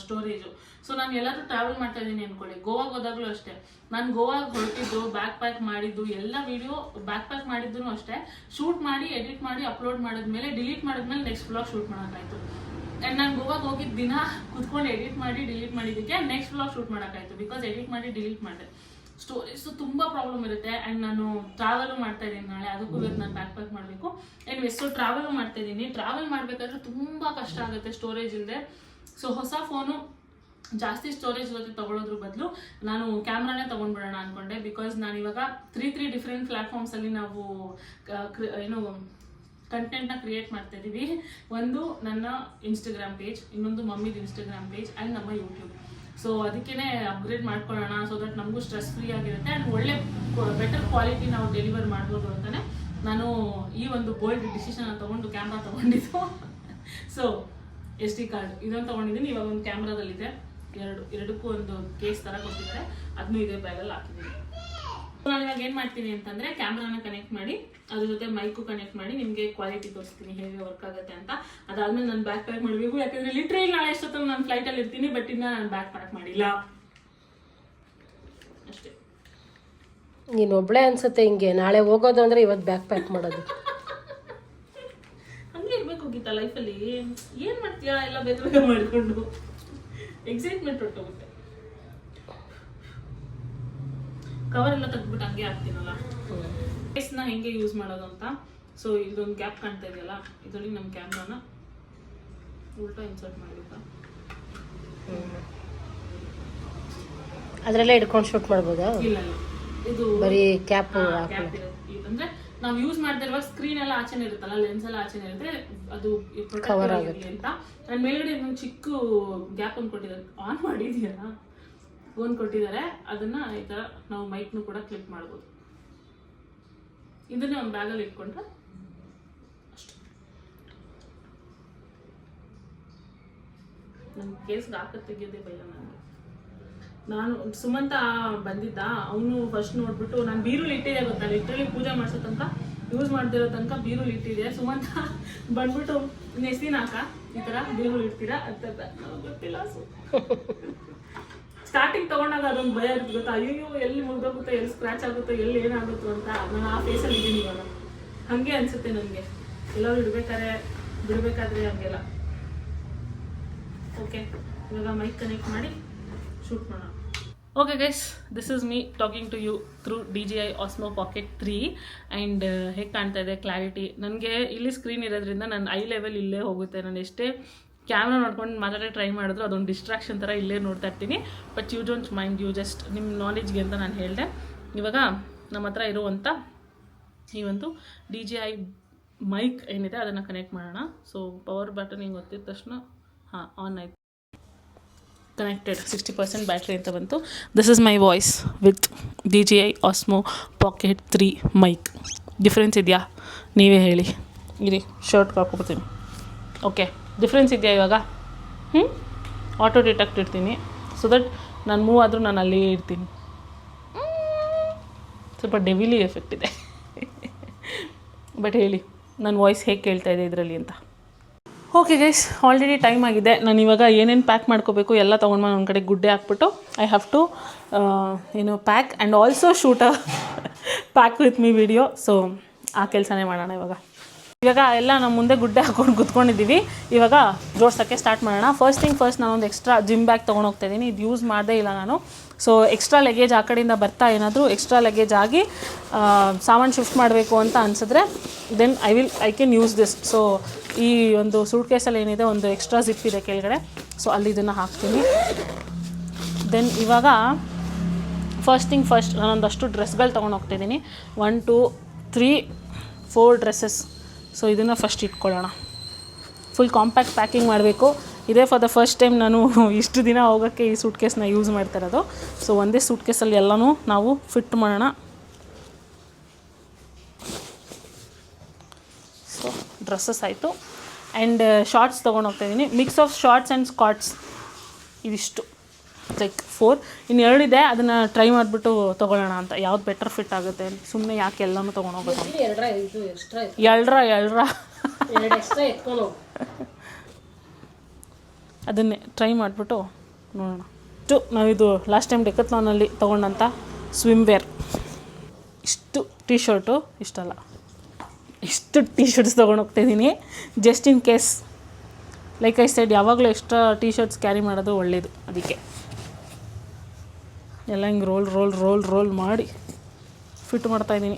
storage so ನಾನು ಎಲ್ಲರೂ ಟ್ರಾವೆಲ್ ಮಾಡ್ತಾ ಇದ್ದೀನಿ ಅನ್ಕೊಳ್ಳಿ. ಗೋವಾಗೆ ಹೋದಾಗಲೂ ಅಷ್ಟೇ. ನಾನು ಗೋವಾಗೆ ಹೊರಟಿದ್ದು ಬ್ಯಾಕ್ ಪ್ಯಾಕ್ ಮಾಡಿದ್ದು, ಎಲ್ಲ ವಿಡಿಯೋ ಬ್ಯಾಕ್ ಪ್ಯಾಕ್ ಮಾಡಿದ್ದು ಅಷ್ಟೇ. ಶೂಟ್ ಮಾಡಿ ಎಡಿಟ್ ಮಾಡಿ ಅಪ್ಲೋಡ್ ಮಾಡಿದ್ಮೇಲೆ ಡಿಲೀಟ್ ಮಾಡಿದ್ಮೇಲೆ ನೆಕ್ಸ್ಟ್ ಬ್ಲಾಗ್ ಶೂಟ್ ಮಾಡೋಕ್ಕಾಯ್ತು ಆ್ಯಂಡ್ ನಾನು ಗೋವಾಗೆ ಹೋಗಿದ್ದ ದಿನ ಕುತ್ಕೊಂಡು ಎಡಿಟ್ ಮಾಡಿ ಡಿಲೀಟ್ ಮಾಡಿದ್ದಕ್ಕೆ ನೆಕ್ಸ್ಟ್ ಬ್ಲಾಗ್ ಶೂಟ್ ಮಾಡೋಕ್ಕಾಯ್ತು ಬಿಕಾಸ್ ಎಡಿಟ್ ಮಾಡಿ ಡಿಲೀಟ್ ಮಾಡಿದೆ. ಸ್ಟೋರೇಜ್ ತುಂಬ ಪ್ರಾಬ್ಲಮ್ ಇರುತ್ತೆ. ಆ್ಯಂಡ್ ನಾನು ಟ್ರಾವೆಲ್ ಮಾಡ್ತಾ ಇದ್ದೀನಿ ನಾಳೆ. ಅದಕ್ಕೂ ಇವತ್ತು ನಾನು ಬ್ಯಾಕ್ ಪ್ಯಾಕ್ ಮಾಡಬೇಕು. ಆ್ಯಂಡ್ ಎಷ್ಟು ಟ್ರಾವೆಲು ಮಾಡ್ತಾ ಇದ್ದೀನಿ. ಟ್ರಾವೆಲ್ ಮಾಡಬೇಕಾದ್ರೆ ತುಂಬ ಕಷ್ಟ ಆಗುತ್ತೆ ಸ್ಟೋರೇಜ್ ಇಲ್ಲದೆ ಸೊ ಹೊಸ ಫೋನು ಜಾಸ್ತಿ ಸ್ಟೋರೇಜ್ ಜೊತೆ ತೊಗೊಳೋದ್ರ ಬದಲು ನಾನು ಕ್ಯಾಮ್ರಾನೇ ತೊಗೊಂಡ್ಬಿಡೋಣ ಅನ್ಕೊಂಡೆ. ಬಿಕಾಸ್ ನಾನು ಇವಾಗ ತ್ರೀ ತ್ರೀ ಡಿಫ್ರೆಂಟ್ ಪ್ಲ್ಯಾಟ್ಫಾರ್ಮ್ಸಲ್ಲಿ ನಾವು ಏನು ಕಂಟೆಂಟ್ನ ಕ್ರಿಯೇಟ್ ಮಾಡ್ತಾ ಇದ್ದೀವಿ. ಒಂದು ನನ್ನ ಇನ್ಸ್ಟಾಗ್ರಾಮ್ ಪೇಜ್ ಇನ್ನೊಂದು ಮಮ್ಮಿದು ಇನ್ಸ್ಟಾಗ್ರಾಮ್ ಪೇಜ್ ಆ್ಯಂಡ್ ನಮ್ಮ ಯೂಟ್ಯೂಬ್ ಸೊ ಅದಕ್ಕೇನೆ ಅಪ್ಗ್ರೇಡ್ ಮಾಡ್ಕೊಳ್ಳೋಣ ಸೊ ದಟ್ ನಮಗೂ ಸ್ಟ್ರೆಸ್ ಫ್ರೀ ಆಗಿರುತ್ತೆ ಆ್ಯಂಡ್ ಒಳ್ಳೆ ಬೆಟರ್ ಕ್ವಾಲಿಟಿ ನಾವು ಡೆಲಿವರ್ ಮಾಡ್ಬೋದು ಅಂತಲೇ ನಾನು ಈ ಒಂದು ಬೋಲ್ಡ್ ಡಿಸಿಷನ್ ತಗೊಂಡು ಕ್ಯಾಮ್ರಾ ತೊಗೊಂಡಿದ್ದು. ಸೊ ಎಸ್ ಡಿ ಕಾರ್ಡ್ ಇದನ್ನು ತೊಗೊಂಡಿದ್ದೀನಿ, ಇವಾಗ ಒಂದು ಕ್ಯಾಮ್ರಾದಲ್ಲಿದೆ ಎರಡು, ಎರಡಕ್ಕೂ ಒಂದು ಕೇಸ್ ಥರ ಕೊಟ್ಟಿದ್ದಾರೆ. ಅದನ್ನೂ ಇದೇ ಬ್ಯಾಗಲ್ಲಿ ಹಾಕಿದ್ದೀನಿ. ನಾನು ಇವಾಗ ಏನು ಮಾಡ್ತೀನಿ ಅಂತಂದರೆ ಕ್ಯಾಮ್ರಾನ ಕನೆಕ್ಟ್ ಮಾಡಿ ಅದ್ರ ಜೊತೆ ಮೈಕು ಕನೆಕ್ಟ್ ಮಾಡಿ ನಿಮಗೆ ಕ್ವಾಲಿಟಿ ತೋರಿಸ್ತೀನಿ ಹೇಗೆ ವರ್ಕ್ ಆಗುತ್ತೆ ಅಂತ. ಅದಾದ್ಮೇಲೆ ನಾನು ಬ್ಯಾಕ್ ಪ್ಯಾಕ್ ಮಾಡಬೇಕು ಯಾಕಂದರೆ ಲಿಟ್ರಲಿ ನಾಳೆ ಎಷ್ಟೊತ್ತ ನಾನು ಫ್ಲೈಟಲ್ಲಿ ಇರ್ತೀನಿ ಬಟ್ ಇನ್ನ ನಾನು ಬ್ಯಾಕ್ ಪ್ಯಾಕ್ ಮಾಡಿಲ್ಲ. ಅಷ್ಟೇ. ನೀನು ಒಬ್ಳೆ ಅನ್ಸುತ್ತೆ ಹಿಂಗೆ ನಾಳೆ ಹೋಗೋದು ಅಂದ್ರೆ ಇವತ್ತು ಬ್ಯಾಕ್ ಪ್ಯಾಕ್ ಮಾಡೋದು. ಹಂಗೆ ಇರ್ಬೇಕು ಗೀತಾ ಲೈಫಲ್ಲಿ ಏನು ಮಾಡ್ತೀಯಾ? ಎಲ್ಲ ಬೇಗ ಮಾಡಿಕೊಂಡು. ಎಕ್ಸೈಟ್ಮೆಂಟ್ ಹೊಟ್ಟೋಗುತ್ತೆ ಕವರ್ ಎಲ್ಲ ತೆಗ್ದ್ಬಿಟ್ಟು ಹಂಗೆ ಹಾಕ್ತೀನಲ್ಲ? ಫೇಸ್ನ ಹೆಂಗೆ ಯೂಸ್ ಮಾಡೋದು ಅಂತ? ಸೊ ಇದೊಂದು ಗ್ಯಾಪ್ ಕಾಣ್ತಾ ಇದೆಯಲ್ಲ ಇದರಲ್ಲಿ ನಮ್ಮ ಕ್ಯಾಮ್ರಾನ ಉಲ್ಟಾ ಇನ್ಸರ್ಟ್ ಮಾಡಿಬಿಟ್ಟ ಅದರಲ್ಲೇ ಹಿಡ್ಕೊಂಡು ಶೂಟ್ ಮಾಡ್ಬೋದಾ? ಇಲ್ಲ ಇಲ್ಲ. ಇದು ಬರೀ ಕ್ಯಾಪ್ ಅಂದ್ರೆ ನಾವು ಯೂಸ್ ಮಾಡ್ತಿರುವಾಗ ಸ್ಕ್ರೀನ್ ಎಲ್ಲ ಆಚೆನೆ ಇರುತ್ತಲ್ಲ ಲೆನ್ಸ್ ಎಲ್ಲ ಆಚೆನೆ ಇರುತ್ತೆ ಅದು ಕವರ್ ಆಗುತ್ತೆ. ಅಂತ. ನನ್ನ ಮೇಲ್ಗಡೆ ಒಂದು ಚಿಕ್ಕ ಗ್ಯಾಪ್ ಅನ್ನು ಕೊಟ್ಟಿದ್ದಾರೆ. ಆನ್ ಮಾಡಿದ್ಯಾ ಒಂದು ಕೊಟ್ಟಿದ್ದಾರೆ, ಅದನ್ನ ಈ ಥರ ನಾವು ಮೈಕ್ನು ಕೂಡ ಕ್ಲಿಪ್ ಮಾಡ್ಬೋದು. ಇದನ್ನೇ ಒಂದು ಬ್ಯಾಗಲ್ಲಿ ಇಟ್ಕೊಂಡ್ರೆ ನನ್ನ ಕೇಸ್ಗೆ ತೆಗಿಯೋದೇ ಭಯ ನನಗೆ ನಾನು ಸುಮಂತ ಬಂದಿದ್ದ, ಅವನು ಫಸ್ಟ್ ನೋಡ್ಬಿಟ್ಟು, ನಾನು ಬೀರುಲ್ ಇಟ್ಟಿದೆ ಗೊತ್ತಾ ಲಿಟ್ರಲಿ ಪೂಜೆ ಮಾಡಿಸೋ ತನಕ ಯೂಸ್ ಮಾಡ್ದಿರೋ ತನಕ ಬೀರುಲ್ ಇಟ್ಟಿದೆ ಸುಮಂತ ಬಂದ್ಬಿಟ್ಟು ನೆಸಿನಾಕ ಹಾಕ? ಈ ಥರ ಬೀರುಳು ಇಡ್ತೀರಾ? ಅಂತ ಗೊತ್ತಿಲ್ಲ ಸ್ಟಾರ್ಟಿಂಗ್ ತಗೊಂಡಾಗ ಅದೊಂದು ಭಯ ಇರುತ್ತೆ ಗೊತ್ತಾ? ಅಯ್ಯೋ ಎಲ್ಲಿ ಮುಳುಗೋಗುತ್ತೆ ಎಲ್ಲಿ ಸ್ಕ್ರಾಚ್ ಆಗುತ್ತೆ, ಎಲ್ಲಿ ಏನಾಗುತ್ತೋ ಅಂತ ನಾನು ಆ ಫೇಸಲ್ಲಿ ಇದ್ದೀನಿ ಇವಾಗ. ಹಾಗೆ ಅನ್ಸುತ್ತೆ ನನಗೆ. ಎಲ್ಲರೂ ಇಡ್ಬೇಕಾದ್ರೆ ಬಿಡಬೇಕಾದ್ರೆ ಹಂಗೆಲ್ಲ. ಓಕೆ ಇವಾಗ ಮೈಕ್ ಕನೆಕ್ಟ್ ಮಾಡಿ ಶೂಟ್ ಮಾಡೋಣ. Okay guys this is me talking to you through D J I Osmo pocket three and ಹೇಗೆ ಕಾಣ್ತಾ ಇದೆ ಕ್ಲಾರಿಟಿ ನನಗೆ ಇಲ್ಲಿ ಸ್ಕ್ರೀನ್ ಇರೋದ್ರಿಂದ ನನ್ನ ಐ ಲೆವೆಲ್ ಇಲ್ಲೇ ಹೋಗುತ್ತೆ. ನಾನು ಎಷ್ಟೇ ಕ್ಯಾಮ್ರಾ ನೋಡ್ಕೊಂಡು ಮಾತಾಡೋಕ್ಕೆ ಟ್ರೈ ಮಾಡಿದ್ರು, ಅದೊಂದು ಡಿಸ್ಟ್ರಾಕ್ಷನ್ ಥರ ಇಲ್ಲೇ ನೋಡ್ತಾ ಇರ್ತೀನಿ. But you don't mind you just ನಿಮ್ಮ ನಾಲೆಜ್ಗೆ ಅಂತ ನಾನು ಹೇಳಿದೆ. ಇವಾಗ ನಮ್ಮ ಹತ್ರ ಇರುವಂಥ ಈ ಒಂದು ಡಿ ಜಿ ಐ ಮೈಕ್ ಏನಿದೆ ಅದನ್ನು ಕನೆಕ್ಟ್ ಮಾಡೋಣ. ಸೊ ಪವರ್ ಬಟನ್ ಹಿಂಗೆ ಒತ್ತಿದ ತಕ್ಷಣ, ಹಾಂ ಆನ್ ಆಯ್ತು. ಕನೆಕ್ಟೆಡ್ ಸಿಕ್ಸ್ಟಿ ಪರ್ಸೆಂಟ್ ಬ್ಯಾಟ್ರಿ ಅಂತ ಬಂತು. This is my voice with D J I Osmo pocket three mic difference ಇದೆಯಾ? ನೀವೇ ಹೇಳಿ. ಇರಿ ಶರ್ಟ್ ಹಾಕೋಬಿಡ್ತೀನಿ ಓಕೆ ಡಿಫ್ರೆನ್ಸ್ ಇದೆಯಾ ಇವಾಗ? ಹ್ಞೂ ಆಟೋ ಡಿಟೆಕ್ಟ್ ಇಡ್ತೀನಿ. ಸೊ ದಟ್ ನಾನು ಮೂವ್ ಆದರೂ ನಾನು ಅಲ್ಲಿಯೇ ಇರ್ತೀನಿ. ಸ್ವಲ್ಪ ಡೆವಿಲಿ ಎಫೆಕ್ಟ್ ಇದೆ. ಬಟ್ ಹೇಳಿ ನನ್ನ ವಾಯ್ಸ್ ಹೇಗೆ ಕೇಳ್ತಾ ಇದೆ ಇದರಲ್ಲಿ ಅಂತ. ಓಕೆ ಗೈಸ್ ಆಲ್ರೆಡಿ ಟೈಮ್ ಆಗಿದೆ. ನಾನು ಇವಾಗ ಏನೇನು ಪ್ಯಾಕ್ ಮಾಡ್ಕೋಬೇಕು ಎಲ್ಲ ತೊಗೊಂಡು ಒಂದು ಕಡೆ ಗುಡ್ಡೆ ಹಾಕ್ಬಿಟ್ಟು ಐ ಹ್ಯಾವ್ ಟು ಏನು pack and also shoot pack with me video so ಆ ಕೆಲಸನೇ ಮಾಡೋಣ ಇವಾಗ. ಇವಾಗ ಎಲ್ಲ ನಮ್ಮ ಮುಂದೆ ಗುಡ್ಡೆ ಹಾಕೊಂಡು ಕುತ್ಕೊಂಡಿದ್ದೀವಿ. ಇವಾಗ ಜೋಡ್ಸೋಕ್ಕೆ ಸ್ಟಾರ್ಟ್ ಮಾಡೋಣ. ಫಸ್ಟ್ ಥಿಂಗ್ ಫಸ್ಟ್ ನಾನೊಂದು ಎಕ್ಸ್ಟ್ರಾ ಜಿಮ್ ಬ್ಯಾಗ್ ತೊಗೊಂಡು ಹೋಗ್ತಾ ಇದ್ದೀನಿ ಇದು ಯೂಸ್ ಮಾಡದೇ ಇಲ್ಲ ನಾನು. ಸೊ ಎಕ್ಸ್ಟ್ರಾ ಲಗೇಜ್ ಆ ಕಡೆಯಿಂದ ಬರ್ತಾ ಏನಾದರೂ ಎಕ್ಸ್ಟ್ರಾ ಲಗೇಜ್ ಆಗಿ ಸಾಮಾನು ಶಿಫ್ಟ್ ಮಾಡಬೇಕು ಅಂತ ಅನಿಸಿದ್ರೆ then I will I can use this so ಈ ಒಂದು ಸೂಟ್ ಕೇಸಲ್ಲಿ ಏನಿದೆ, ಒಂದು ಎಕ್ಸ್ಟ್ರಾ ಜಿಪ್ ಇದೆ ಕೆಳಗಡೆ. ಸೊ ಅಲ್ಲಿ ಇದನ್ನು ಹಾಕ್ತೀನಿ. ದೆನ್ ಇವಾಗ ಫಸ್ಟ್ ಥಿಂಗ್ ಫಸ್ಟ್ ನಾನೊಂದಷ್ಟು ಡ್ರೆಸ್ಗಳು ತೊಗೊಂಡು ಹೋಗ್ತಿದ್ದೀನಿ one two three four dresses so ಇದನ್ನು ಫಸ್ಟ್ ಇಟ್ಕೊಳ್ಳೋಣ. ಫುಲ್ ಕಾಂಪ್ಯಾಕ್ಟ್ ಪ್ಯಾಕಿಂಗ್ ಮಾಡಬೇಕು. ಇದೇ ಫಾರ್ ದ ಫಸ್ಟ್ ಟೈಮ್ ನಾನು ಇಷ್ಟು ದಿನ ಹೋಗೋಕ್ಕೆ ಈ ಸೂಟ್ ಕೇಸ್ನ ಯೂಸ್ ಮಾಡ್ತಾ ಇರೋದು. ಸೊ ಒಂದೇ ಸೂಟ್ ಕೇಸಲ್ಲಿ ಎಲ್ಲನೂ ನಾವು ಫಿಟ್ ಮಾಡೋಣ. ಸೊ ಡ್ರೆಸ್ಸಸ್ ಆಯಿತು. ಆ್ಯಂಡ್ ಶಾರ್ಟ್ಸ್ ತೊಗೊಂಡು ಹೋಗ್ತಾ ಇದ್ದೀನಿ mix of shorts and skirts ಇದಿಷ್ಟು. ಲೈಕ್ ಫೋರ್ ಇನ್ನು ಎರಡಿದೆ ಅದನ್ನು ಟ್ರೈ ಮಾಡಿಬಿಟ್ಟು ತೊಗೊಳ್ಳೋಣ ಅಂತ. ಯಾವ್ದು ಬೆಟರ್ ಫಿಟ್ ಆಗುತ್ತೆ ಸುಮ್ಮನೆ ಯಾಕೆ ಎಲ್ಲನೂ ತೊಗೊಂಡು ಎಲ್ರ ಎಲ್ರ ಇದು ಅದನ್ನೇ ಟ್ರೈ ಮಾಡಿಬಿಟ್ಟು ನೋಡೋಣ. ಇಷ್ಟು ನಾವಿದು ಲಾಸ್ಟ್ ಟೈಮ್ ಡೆಕತ್ಲಾನಲ್ಲಿ ತೊಗೊಂಡಂಥ ಸ್ವಿಮ್ ವೇರ್ ಇಷ್ಟು ಟೀ ಶರ್ಟು ಇಷ್ಟಲ್ಲ ಇಷ್ಟು ಟೀ ಶರ್ಟ್ಸ್ ತೊಗೊಂಡು ಹೋಗ್ತಾಯಿದ್ದೀನಿ just in case like I side ಯಾವಾಗಲೂ ಎಕ್ಸ್ಟ್ರಾ ಟೀ ಶರ್ಟ್ಸ್ ಕ್ಯಾರಿ ಮಾಡೋದು ಒಳ್ಳೆಯದು ಅದಕ್ಕೆ. ಎಲ್ಲ ಹಿಂಗೆ ರೋಲ್ ರೋಲ್ ರೋಲ್ ರೋಲ್ ಮಾಡಿ ಫಿಟ್ ಮಾಡ್ತಾಯಿದ್ದೀನಿ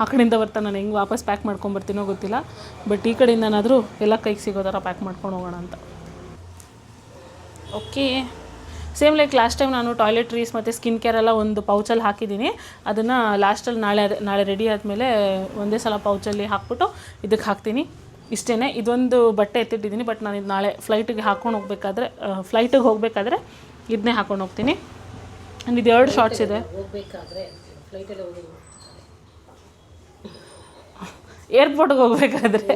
ಆ ಕಡೆಯಿಂದ ಬರ್ತಾ ನಾನು ಹೆಂಗೆ ವಾಪಸ್ ಪ್ಯಾಕ್ ಮಾಡ್ಕೊಂಬರ್ತೀನೋ ಗೊತ್ತಿಲ್ಲ. ಬಟ್ ಈ ಕಡೆಯಿಂದನಾದರೂ ಎಲ್ಲ ಕೈಗೆ ಸಿಗೋ ಥರ ಪ್ಯಾಕ್ ಮಾಡ್ಕೊಂಡು ಹೋಗೋಣ ಅಂತ. Okay same like last time ನಾನು ಟಾಯ್ಲೆಟ್ರೀಸ್ ಮತ್ತು ಸ್ಕಿನ್ ಕೇರ್ ಎಲ್ಲ ಒಂದು ಪೌಚಲ್ಲಿ ಹಾಕಿದ್ದೀನಿ. ಅದನ್ನು ಲಾಸ್ಟಲ್ಲಿ ನಾಳೆ ಅದೇ, ನಾಳೆ ರೆಡಿ ಆದಮೇಲೆ ಒಂದೇ ಸಲ ಪೌಚಲ್ಲಿ ಹಾಕ್ಬಿಟ್ಟು ಇದಕ್ಕೆ ಹಾಕ್ತೀನಿ. ಇಷ್ಟೇ ಇದೊಂದು ಬಟ್ಟೆ ಎತ್ತಿಟ್ಟಿದ್ದೀನಿ ಬಟ್ ನಾನು ಇದು ನಾಳೆ ಫ್ಲೈಟಿಗೆ ಹಾಕ್ಕೊಂಡು ಹೋಗ್ಬೇಕಾದ್ರೆ ಫ್ಲೈಟಿಗೆ ಹೋಗಬೇಕಾದ್ರೆ ಇದನ್ನೇ ಹಾಕೊಂಡು ಹೋಗ್ತೀನಿ. ಆ್ಯಂಡ್ ಇದು ಎರಡು ಶಾರ್ಟ್ಸ್ ಇದೆ. ಏರ್ಪೋರ್ಟ್ಗೆ ಹೋಗ್ಬೇಕಾದ್ರೆ.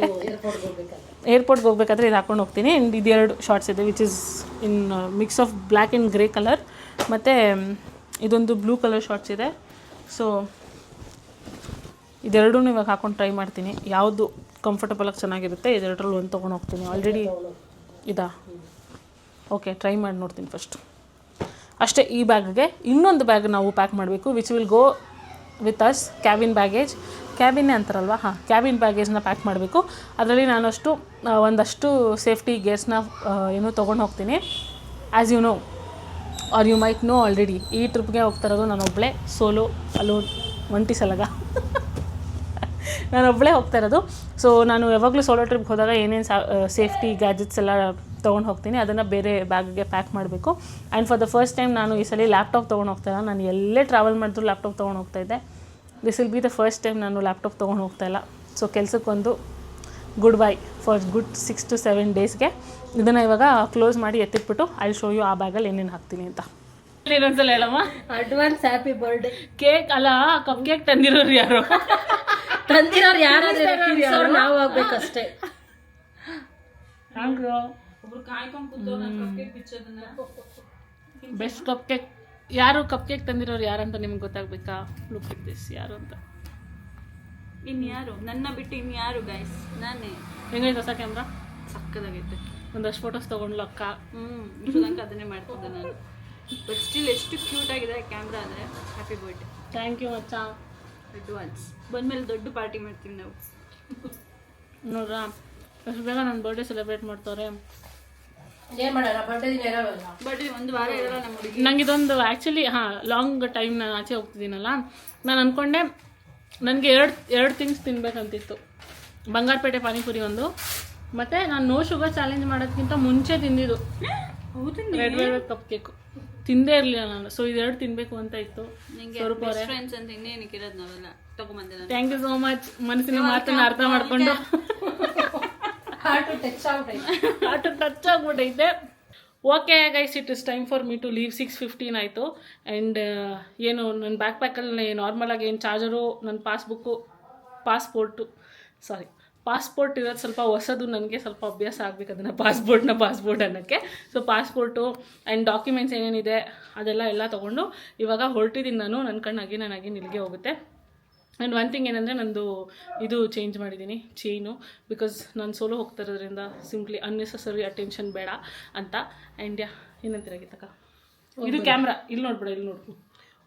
ಏರ್ಪೋರ್ಟ್ಗೆ ಹೋಗ್ಬೇಕಾದ್ರೆ. ಇದು ಹಾಕೊಂಡು ಹೋಗ್ತೀನಿ. ಆ್ಯಂಡ್ ಇದು ಎರಡು ಶಾರ್ಟ್ಸ್ ಇದೆ which is in mix of black and grey colour ಮತ್ತು ಇದೊಂದು ಬ್ಲೂ ಕಲರ್ ಶಾರ್ಟ್ಸ್ ಇದೆ. ಸೊ ಇದೆರಡೂ ಇವಾಗ ಹಾಕೊಂಡು ಟ್ರೈ ಮಾಡ್ತೀನಿ. ಯಾವುದು ಕಂಫರ್ಟಬಲಾಗಿ ಚೆನ್ನಾಗಿರುತ್ತೆ ಇದೆರಡರಲ್ಲಿ ಒಂದು ತೊಗೊಂಡು ಹೋಗ್ತೀನಿ. ಆಲ್ರೆಡಿ ಇದಾ? ಓಕೆ ಟ್ರೈ ಮಾಡಿ ನೋಡ್ತೀನಿ ಫಸ್ಟ್ ಅಷ್ಟೇ ಈ ಬ್ಯಾಗ್ಗೆ, ಇನ್ನೊಂದು ಬ್ಯಾಗ್ ನಾವು ಪ್ಯಾಕ್ ಮಾಡಬೇಕು which will go with us cabin baggage ಕ್ಯಾಬಿನ್ನೇ ಅಂತಾರಲ್ವ? ಹಾಂ ಕ್ಯಾಬಿನ್ ಬ್ಯಾಗೇಜ್ನ ಪ್ಯಾಕ್ ಮಾಡಬೇಕು. ಅದರಲ್ಲಿ ನಾನಷ್ಟು ಅಷ್ಟು ಒಂದಷ್ಟು ಸೇಫ್ಟಿ ಗೇರ್ಸ್ನ ಏನು ತೊಗೊಂಡು ಹೋಗ್ತೀನಿ. As you know or you might know already ಈ ಟ್ರಿಪ್ಗೆ ಇರೋದು ನಾನೊಬ್ಬಳೇ ಸೋಲೋ ಅಲೋನ್ ಒಂಟಿ ಸಲಗ. ನಾನು ಒಬ್ಬಳೇ ಹೋಗ್ತಾ ಇರೋದು. ಸೊ ನಾನು ಯಾವಾಗಲೂ ಸೋಲೋ ಟ್ರಿಪ್ಗೆ ಹೋದಾಗ ಏನೇನು ಸೇಫ್ಟಿ ಗ್ಯಾಜೆಟ್ಸ್ ಎಲ್ಲ ತೊಗೊಂಡು ಹೋಗ್ತೀನಿ ಅದನ್ನು ಬೇರೆ ಬ್ಯಾಗ್ಗೆ ಪ್ಯಾಕ್ ಮಾಡಬೇಕು. And for the first time ನಾನು ಈ ಸಲ ಲ್ಯಾಪ್ಟಾಪ್ ತೊಗೊಂಡು ಹೋಗ್ತಾಯಿಲ್ಲ ನಾನು ಎಲ್ಲೇ ಟ್ರಾವೆಲ್ ಮಾಡಿದ್ರು ಲ್ಯಾಪ್ಟಾಪ್ ತೊಗೊಂಡು ಹೋಗ್ತಾಯಿದ್ದೆ this will be the first time ನಾನು ಲ್ಯಾಪ್ಟಾಪ್ ತೊಗೊಂಡು ಹೋಗ್ತಾಯಿಲ್ಲ so ಕೆಲಸಕ್ಕೊಂದು good bye for good six to seven ಡೇಸ್ಗೆ ಇದನ್ನು ಇವಾಗ ಕ್ಲೋಸ್ ಮಾಡಿ ಎತ್ತಿಟ್ಬಿಟ್ಟು ಐ ಶೋ ಯು ಆ ಬ್ಯಾಗಲ್ಲಿ ಏನೇನು ಹಾಕ್ತೀನಿ ಅಂತ. ಇನ್ನೊಂದ್ಸಲ ಹೇಳಮ್ಮ. ಅಡ್ವಾನ್ಸ್ ಹ್ಯಾಪಿ ಬರ್ಡೇ ಕೇಕ್ ಅಲ್ಲ ಕಪ್ ಕೇಕ್ ತಂದಿರೋರು ಯಾರು? ತಂದಿರೋರು ಯಾರು? ನಾವು ಆಗ್ಬೇಕಷ್ಟೇ. ಬೆಸ್ಟ್ ಕಪ್ ಕೇಕ್ ಯಾರು ಕಪ್ ಕೇಕ್ ತಂದಿರೋರು ಯಾರಂತ ನಿಮ್ಗೆ ಗೊತ್ತಾಗ್ಬೇಕಾ? ಲುಕ್ ಇಟ್ ದಿಸ್ ಯಾರು ಅಂತ. ಇನ್ಯಾರು? ನನ್ನ ಬಿಟ್ಟು ಇನ್ಯಾರು ಗೈಸ್ ನಾನೇ. ಹೆಂಗೈತೆ ಹೊಸ ಕ್ಯಾಮ್ರಾ ಸಕ್ಕದಾಗೈತೆ. ಒಂದಷ್ಟು ಫೋಟೋಸ್ ತೊಗೊಂಡ್ಲು ಅಕ್ಕ ಹ್ಞೂ ತನಕ ಅದನ್ನೇ ಮಾಡ್ತಿದ್ದೆ ನಾನು. ಬಟ್ ಸ್ಟಿಲ್ ಎಷ್ಟು ಕ್ಯೂಟ್ ಆಗಿದೆ ಕ್ಯಾಮ್ರಾ ಅಂದರೆ ಹ್ಯಾಪಿ ಬರ್ಡೇ ಥ್ಯಾಂಕ್ ಯು ಮಚ್ಚ ಅಡ್ವಾನ್ಸ್ ಬಂದಮೇಲೆ ದೊಡ್ಡ ಪಾರ್ಟಿ ಮಾಡ್ತೀವಿ ನಾವು. ನೋಡ್ರಾ? ಅಷ್ಟು ಬೇಗ ನನ್ನ ಬರ್ಡೇ ಸೆಲೆಬ್ರೇಟ್ ಮಾಡ್ತಾರೆ ಏನ್ ಮಾಡೋಣ ಬರ್ಡೇ ದಿನ ಇರೋಲ್ಲ ಬರ್ಡೇ ಒಂದು ವಾರ ಇರಲ್ಲ ನಮ್ಮ ಹುಡುಗಿ. ನಂಗೆ ಇದೊಂದು ಆ್ಯಕ್ಚುಲಿ ಹಾಂ ಲಾಂಗ್ ಟೈಮ್ ನಾನು ಆಚೆ ಹೋಗ್ತಿದ್ದೀನಲ್ಲ? ನಾನು ಅಂದ್ಕೊಂಡೆ ನನಗೆ ಎರಡು ಎರಡು ಥಿಂಗ್ಸ್ ತಿನ್ಬೇಕಂತಿತ್ತು. ಬಂಗಾರಪೇಟೆ ಪಾನಿಪುರಿ ಒಂದು. ಮತ್ತು ನಾನು ನೋ ಶುಗರ್ ಚಾಲೆಂಜ್ ಮಾಡೋದಕ್ಕಿಂತ ಮುಂಚೆ ತಿಂದಿದ್ದು. ರೆಡ್ ವೆಲ್ವೆಟ್ ಕಪ್ ಕೇಕು ತಿಂದೇ ಇರಲಿಲ್ಲ ನಾನು. ಸೊ ಇದೆರಡು ತಿನ್ನಬೇಕು ಅಂತ ಇತ್ತು. ಫ್ರೆಂಡ್ಸ್ ಅಂತ ಇನ್ನೇನಕ್ಕೆ ಇರೋದು ನಾವೆಲ್ಲ? ತಗೊಂಬಂದೆ ಥ್ಯಾಂಕ್ ಯು ಸೋ ಮಚ್ ಮನಸ್ಸಿನ ಮಾತನ್ನ ಅರ್ಥ ಮಾಡಿಕೊಂಡು. ಹಾರ್ಟ್ ಟಚ್ ಆಗ್ಬಿಟ್ಟೈತೆ. ಆಟ ಟಚ್ ಆಗ್ಬಿಟ್ಟೈತೆ. Okay guys it is time for me to leave six fifteen ಆಯಿತು. ಆ್ಯಂಡ್ ಏನು ನನ್ನ ಬ್ಯಾಕ್ ಪ್ಯಾಕಲ್ಲಿ ನಾರ್ಮಲಾಗಿ ಏನು ಚಾರ್ಜರು ನನ್ನ ಪಾಸ್ಬುಕ್ಕು ಪಾಸ್ಪೋರ್ಟು ಸಾರಿ ಪಾಸ್ಪೋರ್ಟ್ ಇರೋದು ಸ್ವಲ್ಪ ಹೊಸದು, ನನಗೆ ಸ್ವಲ್ಪ ಅಭ್ಯಾಸ ಆಗಬೇಕು ಅದನ್ನು ಪಾಸ್ಪೋರ್ಟ್ನ ಪಾಸ್ಪೋರ್ಟ್ ಅನ್ನೋಕ್ಕೆ. ಸೊ ಪಾಸ್ಪೋರ್ಟು ಆ್ಯಂಡ್ ಡಾಕ್ಯುಮೆಂಟ್ಸ್ ಏನೇನಿದೆ, ಅದೆಲ್ಲ ಎಲ್ಲ ತೊಗೊಂಡು ಇವಾಗ ಹೊರಟಿದ್ದೀನಿ ನಾನು ನನ್ನ ಕಣ್ಣಾಗಿ ನನಗೆ ನಿಲ್ಗೆ ಹೋಗುತ್ತೆ. ಆ್ಯಂಡ್ ಒನ್ ಥಿಂಗ್ ಏನಂದರೆ ನಂದು ಇದು ಚೇಂಜ್ ಮಾಡಿದ್ದೀನಿ ಚೈನು ಬಿಕಾಸ್ ನಾನು ಸೋಲೋ ಹೋಗ್ತಾ ಇರೋದ್ರಿಂದ ಸಿಂಪ್ಲಿ ಅನ್ನೆಸಸರಿ ಅಟೆನ್ಷನ್ ಬೇಡ ಅಂತ. ಆ್ಯಂಡ್ ಯಾ ಏನಂತೀರ ಗೀತಕ್ಕ? ಇದು ಕ್ಯಾಮ್ರಾ ಇಲ್ಲಿ ನೋಡ್ಬೇಡ ಇಲ್ಲಿ ನೋಡು.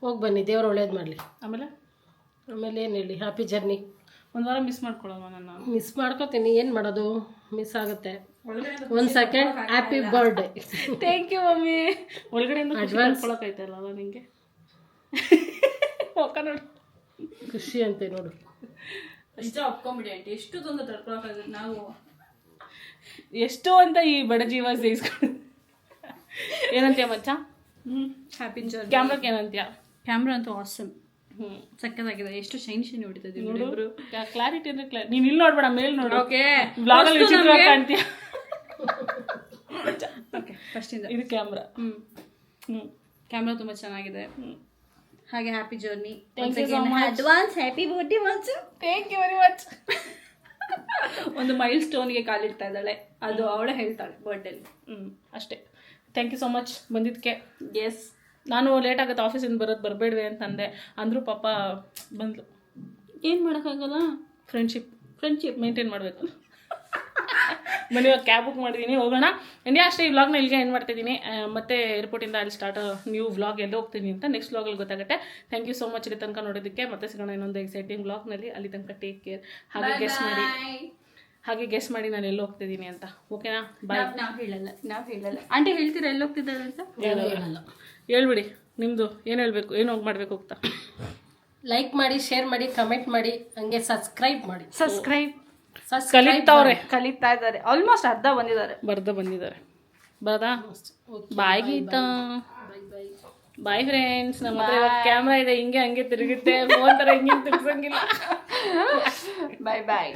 ಹೋಗಿ ಬನ್ನಿ ದೇವ್ರು ಒಳ್ಳೇದು ಮಾಡಲಿ. ಆಮೇಲೆ? ಆಮೇಲೆ ಏನು ಹೇಳಿ? ಹ್ಯಾಪಿ ಜರ್ನಿ ಒಂದು ವಾರ ಮಿಸ್ ಮಾಡ್ಕೊಳ್ಳೋಣ ನಾನು. ಮಿಸ್ ಮಾಡ್ಕೋತೀನಿ ಏನು ಮಾಡೋದು? ಮಿಸ್ ಆಗುತ್ತೆ. ಒಂದು second happy birthday thank you mummy. ಒಳಗಡೆಯಿಂದ. ಅಡ್ವಾನ್ಸ್ ಅಲ್ಲ ನಿಮಗೆ ಓಕೆ ನೋಡು. ಖುಷಿ ಅಂತೆ ನೋಡು. ಇಷ್ಟ ಒಪ್ಕೊಂಬಿಡಿ ಆಂಟಿ ಎಷ್ಟು ತೊಂದರೆ ತಡ್ಕೊಳಕ್ಕಾಗುತ್ತೆ ನಾವು ಎಷ್ಟು ಅಂತ ಈ ಬಡ ಜೀವ ಸೇರಿಸ್ಕೊಂಡು ಏನಂತೀಯ ಮಚ್ಚ? ಹ್ಯಾಪಿ ಜರ್ನಿ ಕ್ಯಾಮ್ರಾಕ್ಕೆ ಏನಂತೀಯ? ಕ್ಯಾಮ್ರಾ ಅಂತೂ ಆಸಮ್ ಹ್ಞೂ ಸಕ್ಕದಾಗಿದೆ ಎಷ್ಟು ಶೈನ್ ಶೈನ್ ಹೊಡಿತದೆ ನೋಡು. ಕ್ಲಾರಿಟಿ ಅಂದ್ರೆ ಕ್ಲಾರಿ ನೀನು ಇಲ್ಲಿ ನೋಡ್ಬೇಡ ಮೇಲ್ ನೋಡು. ಓಕೆ ಬ್ಲಾಗಲ್ಲಿ ವಿಚಿತ್ರ ಕಾಣ್ತೀಯ? ಓಕೆ ಫಸ್ಟಿಂದ ಇದು. ಕ್ಯಾಮ್ರಾ ಹ್ಞೂ ಹ್ಞೂ ಕ್ಯಾಮ್ರಾ ತುಂಬ ಚೆನ್ನಾಗಿದೆ. ಹಾಗೆ happy journey. Advance happy birthday much thank you very much ಒಂದು ಮೈಲ್ ಸ್ಟೋನ್ಗೆ ಕಾಲಿಡ್ತಾ ಇದ್ದಾಳೆ. ಅದು ಅವಳೇ ಹೇಳ್ತಾಳೆ ಬರ್ಡೇಲಿ ಹ್ಞೂ ಅಷ್ಟೇ. ಥ್ಯಾಂಕ್ ಯು ಸೊ ಮಚ್ ಬಂದಿದ್ದಕ್ಕೆ. ಎಸ್ ನಾನು ಲೇಟ್ ಆಗುತ್ತೆ ಆಫೀಸಿಂದ ಬರೋದು ಬರಬೇಡ್ವೆ ಅಂತಂದೆ ಅಂದರೂ ಪಾಪ ಬಂದ್ಲು. ಏನು ಮಾಡೋಕ್ಕಾಗಲ್ಲ? ಫ್ರೆಂಡ್ಶಿಪ್ ಫ್ರೆಂಡ್ಶಿಪ್ ಮೇಂಟೈನ್ ಮಾಡಬೇಕು. ಬನ್ನಿ ಇವಾಗ ಕ್ಯಾಬ್ ಬುಕ್ ಮಾಡಿದ್ದೀನಿ ಹೋಗೋಣ. ಇಂಡಿಯಾ ಅಷ್ಟೇ ಈ ವ್ಲಾಗ್ನ ಇಲ್ಲಿಗೆ ಏನು ಮಾಡ್ತಿದ್ದೀನಿ ಮತ್ತೆ ಏರ್ಪೋರ್ಟಿಂದ ಅಲ್ಲಿ ಸ್ಟಾರ್ಟ್ ನ್ಯೂ ವ್ಲಾಗ್ ಎಲ್ಲ ಹೋಗ್ತೀನಿ ಅಂತ ನೆಕ್ಸ್ಟ್ ವ್ಲಾಗಲ್ಲಿ ಗೊತ್ತಾಗುತ್ತೆ. ಥ್ಯಾಂಕ್ ಯು ಸೋ ಮಚ್ ಇಲ್ಲಿ ತನಕ ನೋಡೋದಕ್ಕೆ. ಮತ್ತೆ ಸಿಗೋಣ ಇನ್ನೊಂದು ಎಕ್ಸೈಟಿಂಗ್ ವ್ಲಾಗ್ನಲ್ಲಿ ಅಲ್ಲಿ ತನಕ ಟೇಕ್ ಕೇರ್ ಹಾಗೆ ಗೆಸ್ ಮಾಡಿ. ಹಾಗೆ ಗೆಸ್ ಮಾಡಿ ನಾನು ಎಲ್ಲಿ ಹೋಗ್ತಿದ್ದೀನಿ ಅಂತ. ಓಕೆನಾ ಬಾಯ್ ನಾವು ಹೇಳಲ್ಲ. ನಾವು ಹೇಳಲ್ಲ. ಆಂಟಿ ಹೇಳ್ತೀರಾ ಎಲ್ಲಿ ಹೋಗ್ತಿದ್ದಾರೆ ಅಂತ? ಹೇಳಲ್ಲ. ಹೇಳ್ಬಿಡಿ. ನಿಮ್ಮದು ಏನು ಹೇಳಬೇಕು? ಏನು ಹೋಗಿ ಮಾಡಬೇಕು ಹೋಗ್ತಾ? ಲೈಕ್ ಮಾಡಿ ಶೇರ್ ಮಾಡಿ ಕಮೆಂಟ್ ಮಾಡಿ ಹಂಗೆ ಸಬ್ಸ್ಕ್ರೈಬ್ ಮಾಡಿ. ಸಬ್ಸ್ಕ್ರೈಬ್ ಕಲಿತವ್ರೆ. ಕಲಿತಾ ಇದ್ದಾರೆ. ಆಲ್ಮೋಸ್ಟ್ ಅರ್ಧ ಬಂದಿದ್ದಾರೆ. ಬರ್ದ ಬಂದಿದ್ದಾರೆ. ಬರದಾ? ಬಾಯ್ ಗೀತಾ. ಬಾಯ್ ಫ್ರೆಂಡ್ಸ್ ನಮ್ಮ ಹತ್ರ ಇವಾಗ ಕ್ಯಾಮ್ರಾ ಇದೆ. ಹಿಂಗೆ ಹಂಗೆ ತಿರುಗುತ್ತೆ. ಫೋನ್ ಥರ ಹಿಂಗೆ ತಿರ್ಸಂಗಿಲ್ಲ ಬಾಯ್ ಬಾಯ್